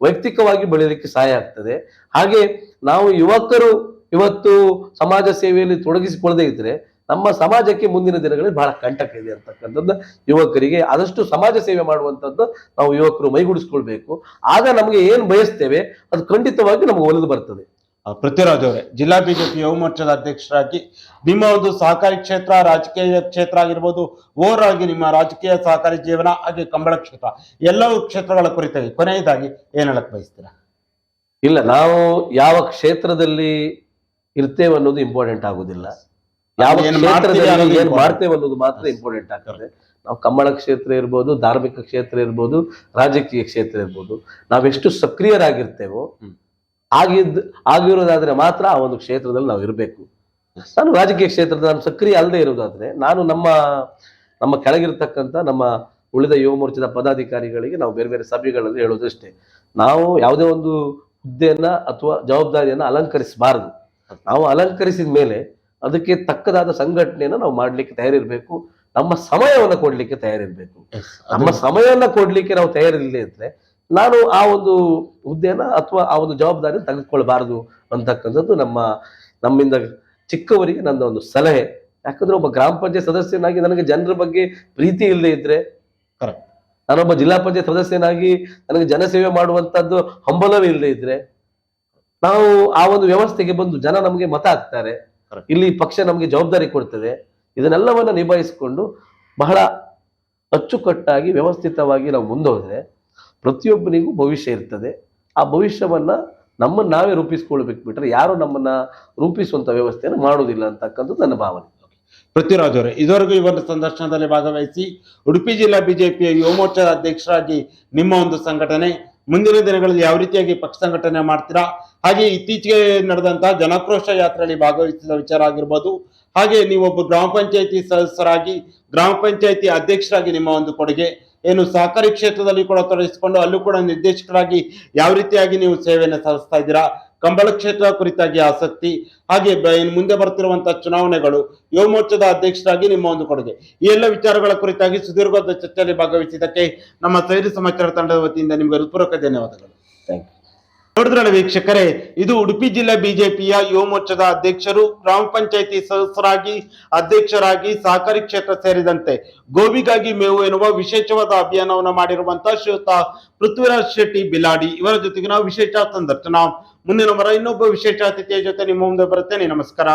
ವೈಯಕ್ತಿಕವಾಗಿ ಬೆಳೆಯಲಿಕ್ಕೆ ಸಹಾಯ ಆಗ್ತದೆ. ಹಾಗೆ ನಾವು ಯುವಕರು ಇವತ್ತು ಸಮಾಜ ಸೇವೆಯಲ್ಲಿ ತೊಡಗಿಸಿಕೊಳ್ಳದೇ ಇದ್ರೆ ನಮ್ಮ ಸಮಾಜಕ್ಕೆ ಮುಂದಿನ ದಿನಗಳಲ್ಲಿ ಬಹಳ ಕಂಟಕ ಇದೆ ಅಂತಕ್ಕಂಥದ್ದು ಯುವಕರಿಗೆ. ಆದಷ್ಟು ಸಮಾಜ ಸೇವೆ ಮಾಡುವಂಥದ್ದು ನಾವು ಯುವಕರು ಮೈಗೂಡಿಸ್ಕೊಳ್ಬೇಕು. ಆಗ ನಮಗೆ ಏನು ಬಯಸ್ತೇವೆ ಅದು ಖಂಡಿತವಾಗಿ ನಮಗೆ ಒಲಿದು ಬರ್ತದೆ. ಪೃಥ್ವಿರಾಜ್ ಅವರೇ ಜಿಲ್ಲಾ ಬಿಜೆಪಿ ಯುವ ಮೋರ್ಚಾದ ಅಧ್ಯಕ್ಷರಾಗಿ ನಿಮ್ಮ ಒಂದು ಸಹಕಾರಿ ಕ್ಷೇತ್ರ ರಾಜಕೀಯ ಕ್ಷೇತ್ರ ಆಗಿರ್ಬೋದು ಓವರ್ ಆಗಿ ನಿಮ್ಮ ರಾಜಕೀಯ ಸಹಕಾರಿ ಜೀವನ ಹಾಗೆ ಕಂಬಳ ಕ್ಷೇತ್ರ ಎಲ್ಲವೂ ಕ್ಷೇತ್ರಗಳ ಕುರಿತಾಗಿ ಕೊನೆಯದಾಗಿ ಏನ್ ಹೇಳಕ್ ಬಯಸ್ತೀರಾ? ಇಲ್ಲ ನಾವು ಯಾವ ಕ್ಷೇತ್ರದಲ್ಲಿ ಇರ್ತೇವೆ ಅನ್ನೋದು ಇಂಪಾರ್ಟೆಂಟ್ ಆಗುದಿಲ್ಲ. ಯಾವ ಕ್ಷೇತ್ರದಲ್ಲಿ ಏನ್. ಮಾಡ್ತೇವೆ ಅನ್ನೋದು ಮಾತ್ರ ಇಂಪಾರ್ಟೆಂಟ್ ಆಗ್ತದೆ ನಾವು ಕಮ್ಮಳ ಕ್ಷೇತ್ರ ಇರ್ಬೋದು ಧಾರ್ಮಿಕ ಕ್ಷೇತ್ರ ಇರ್ಬೋದು ರಾಜಕೀಯ ಕ್ಷೇತ್ರ ಇರ್ಬೋದು. ನಾವೆಷ್ಟು ಸಕ್ರಿಯರಾಗಿರ್ತೇವೋ ಆಗಿದ್ದ ಆಗಿದ್ ಆಗಿರೋದಾದ್ರೆ ಮಾತ್ರ ಆ ಒಂದು ಕ್ಷೇತ್ರದಲ್ಲಿ ನಾವು ಇರಬೇಕು. ನಾನು ರಾಜಕೀಯ ಕ್ಷೇತ್ರದ ನಾನು ಸಕ್ರಿಯ ಅಲ್ಲದೆ ಇರೋದಾದ್ರೆ ನಾನು ನಮ್ಮ ನಮ್ಮ ಕೆಳಗಿರ್ತಕ್ಕಂಥ ನಮ್ಮ ಉಳಿದ ಯುವ ಮೋರ್ಚಾದ ಪದಾಧಿಕಾರಿಗಳಿಗೆ ನಾವು ಬೇರೆ ಬೇರೆ ಸಭೆಗಳಲ್ಲಿ ಹೇಳೋದಷ್ಟೇ. ನಾವು ಯಾವುದೇ ಒಂದು ಹುದ್ದೆಯನ್ನ ಅಥವಾ ಜವಾಬ್ದಾರಿಯನ್ನ ಅಲಂಕರಿಸಬಾರದು. ನಾವು ಅಲಂಕರಿಸಿದ ಮೇಲೆ ಅದಕ್ಕೆ ತಕ್ಕದಾದ ಸಂಘಟನೆಯನ್ನು ನಾವು ಮಾಡ್ಲಿಕ್ಕೆ ತಯಾರಿರ್ಬೇಕು ನಮ್ಮ ಸಮಯವನ್ನು ಕೊಡ್ಲಿಕ್ಕೆ ತಯಾರಿರ್ಬೇಕು ನಮ್ಮ ಸಮಯವನ್ನ ಕೊಡ್ಲಿಕ್ಕೆ ನಾವು ತಯಾರಿರಲಿಲ್ಲ ಇದ್ರೆ ನಾನು ಆ ಒಂದು ಹುದ್ದೆನ ಅಥವಾ ಆ ಒಂದು ಜವಾಬ್ದಾರಿ ತೆಗೆದುಕೊಳ್ಬಾರದು ಅಂತಕ್ಕಂಥದ್ದು ನಮ್ಮ ನಮ್ಮಿಂದ ಚಿಕ್ಕವರಿಗೆ ನನ್ನ ಒಂದು ಸಲಹೆ ಯಾಕಂದ್ರೆ ಒಬ್ಬ ಗ್ರಾಮ ಪಂಚಾಯತ್ ಸದಸ್ಯನಾಗಿ ನನಗೆ ಜನರ ಬಗ್ಗೆ ಪ್ರೀತಿ ಇಲ್ಲದೆ ಇದ್ರೆ. ನಾನೊಬ್ಬ ಜಿಲ್ಲಾ ಪಂಚಾಯತ್ ಸದಸ್ಯನಾಗಿ ನನಗೆ ಜನಸೇವೆ ಮಾಡುವಂತದ್ದು ಹಂಬಲವೇ ಇಲ್ಲದೆ ಇದ್ರೆ ನಾವು ಆ ಒಂದು ವ್ಯವಸ್ಥೆಗೆ ಬಂದು ಜನ ನಮಗೆ ಮತ ಹಾಕ್ತಾರೆ. ಇಲ್ಲಿ ಪಕ್ಷ ನಮಗೆ ಜವಾಬ್ದಾರಿ ಕೊಡ್ತದೆ. ಇದನ್ನೆಲ್ಲವನ್ನ ನಿಭಾಯಿಸಿಕೊಂಡು ಬಹಳ ಅಚ್ಚುಕಟ್ಟಾಗಿ, ವ್ಯವಸ್ಥಿತವಾಗಿ ನಾವು ಮುಂದೋದ್ರೆ ಪ್ರತಿಯೊಬ್ಬನಿಗೂ ಭವಿಷ್ಯ ಇರ್ತದೆ. ಆ ಭವಿಷ್ಯವನ್ನ ನಮ್ಮನ್ನ ನಾವೇ ರೂಪಿಸ್ಕೊಳ್ಬೇಕು ಬಿಟ್ರೆ ಯಾರು ನಮ್ಮನ್ನ ರೂಪಿಸುವಂತ ವ್ಯವಸ್ಥೆಯನ್ನು ಮಾಡುವುದಿಲ್ಲ ಅಂತಕ್ಕಂಥದ್ದು ನನ್ನ ಭಾವನೆ. ಪೃಥ್ವಿರಾಜ್ ಅವರೇ, ಇದುವರೆಗೂ ಈ ಒಂದು ಸಂದರ್ಶನದಲ್ಲಿ ಭಾಗವಹಿಸಿ ಉಡುಪಿ ಜಿಲ್ಲಾ ಬಿಜೆಪಿಯ ಯುವ ಮೋರ್ಚಾದ ಅಧ್ಯಕ್ಷರಾಗಿ ನಿಮ್ಮ ಒಂದು ಸಂಘಟನೆ ಮುಂದಿನ ದಿನಗಳಲ್ಲಿ ಯಾವ ರೀತಿಯಾಗಿ ಪಕ್ಷ ಸಂಘಟನೆ ಮಾಡ್ತೀರಾ? ಹಾಗೆ ಇತ್ತೀಚೆಗೆ ನಡೆದಂತಹ ಜನಾಕ್ರೋಶ ಯಾತ್ರೆಯಲ್ಲಿ ಭಾಗವಹಿಸಿದ ವಿಚಾರ ಆಗಿರ್ಬೋದು. ಹಾಗೆ ನೀವೊಬ್ಬ ಗ್ರಾಮ ಪಂಚಾಯತಿ ಸದಸ್ಯರಾಗಿ, ಗ್ರಾಮ ಪಂಚಾಯತಿ ಅಧ್ಯಕ್ಷರಾಗಿ ನಿಮ್ಮ ಒಂದು ಕೊಡುಗೆ. ಏನು ಸಹಕಾರಿ ಕ್ಷೇತ್ರದಲ್ಲಿ ಕೂಡ ತೊಡಗಿಸಿಕೊಂಡು ಅಲ್ಲೂ ಕೂಡ ನಿರ್ದೇಶಕರಾಗಿ ಯಾವ ರೀತಿಯಾಗಿ ನೀವು ಸೇವೆಯನ್ನು ಸಲ್ಲಿಸ್ತಾ ಇದ್ದೀರಾ? ಕಂಬಳ ಕ್ಷೇತ್ರ ಕುರಿತಾಗಿ ಆಸಕ್ತಿ ಹಾಗೆ ಇನ್ನು ಮುಂದೆ ಬರ್ತಿರುವಂತಹ ಚುನಾವಣೆಗಳು ಯುವ ಮೋರ್ಚಾದ ಅಧ್ಯಕ್ಷರಾಗಿ ನಿಮ್ಮ ಒಂದು ಕೊಡುಗೆ. ಈ ಎಲ್ಲ ವಿಚಾರಗಳ ಕುರಿತಾಗಿ ಸುದೀರ್ಘವಾದ ಚರ್ಚೆಯಲ್ಲಿ ಭಾಗವಹಿಸಿದ್ದಕ್ಕೆ ನಮ್ಮ ಸೈರಿ ಸಮಾಚಾರ ತಂಡದ ವತಿಯಿಂದ ನಿಮಗೆ ಹೃತ್ಪೂರ್ವಕ ಧನ್ಯವಾದಗಳು. ಥ್ಯಾಂಕ್ ಯು ನೋಡಿದ್ರಲ್ಲ ವೀಕ್ಷಕರೇ ಇದು ಉಡುಪಿ ಜಿಲ್ಲಾ ಬಿಜೆಪಿಯ ಯುವ ಮೋರ್ಚಾದ ಅಧ್ಯಕ್ಷರು ಗ್ರಾಮ ಪಂಚಾಯಿತಿ ಸದಸ್ಯರಾಗಿ ಅಧ್ಯಕ್ಷರಾಗಿ ಸಹಕಾರಿ ಕ್ಷೇತ್ರ ಸೇರಿದಂತೆ ಗೋವಿಗಾಗಿ ಮೇವು ಎನ್ನುವ ವಿಶೇಷವಾದ ಅಭಿಯಾನವನ್ನು ಮಾಡಿರುವಂತಹ ಶ್ರೀಯುತ ಪೃಥ್ವಿರಾಜ್ ಶೆಟ್ಟಿ ಬಿಲಾಡಿ. ಇವರ ಜೊತೆಗೆ ನಾವು ವಿಶೇಷ ಸಂದರ್ಶನ ಮುಂದಿನ ವಾರ ಇನ್ನೊಬ್ಬ ವಿಶೇಷ ಅತಿಥಿಯ ಜೊತೆ ನಿಮ್ಮ ಮುಂದೆ ಬರುತ್ತೇನೆ ನಮಸ್ಕಾರ.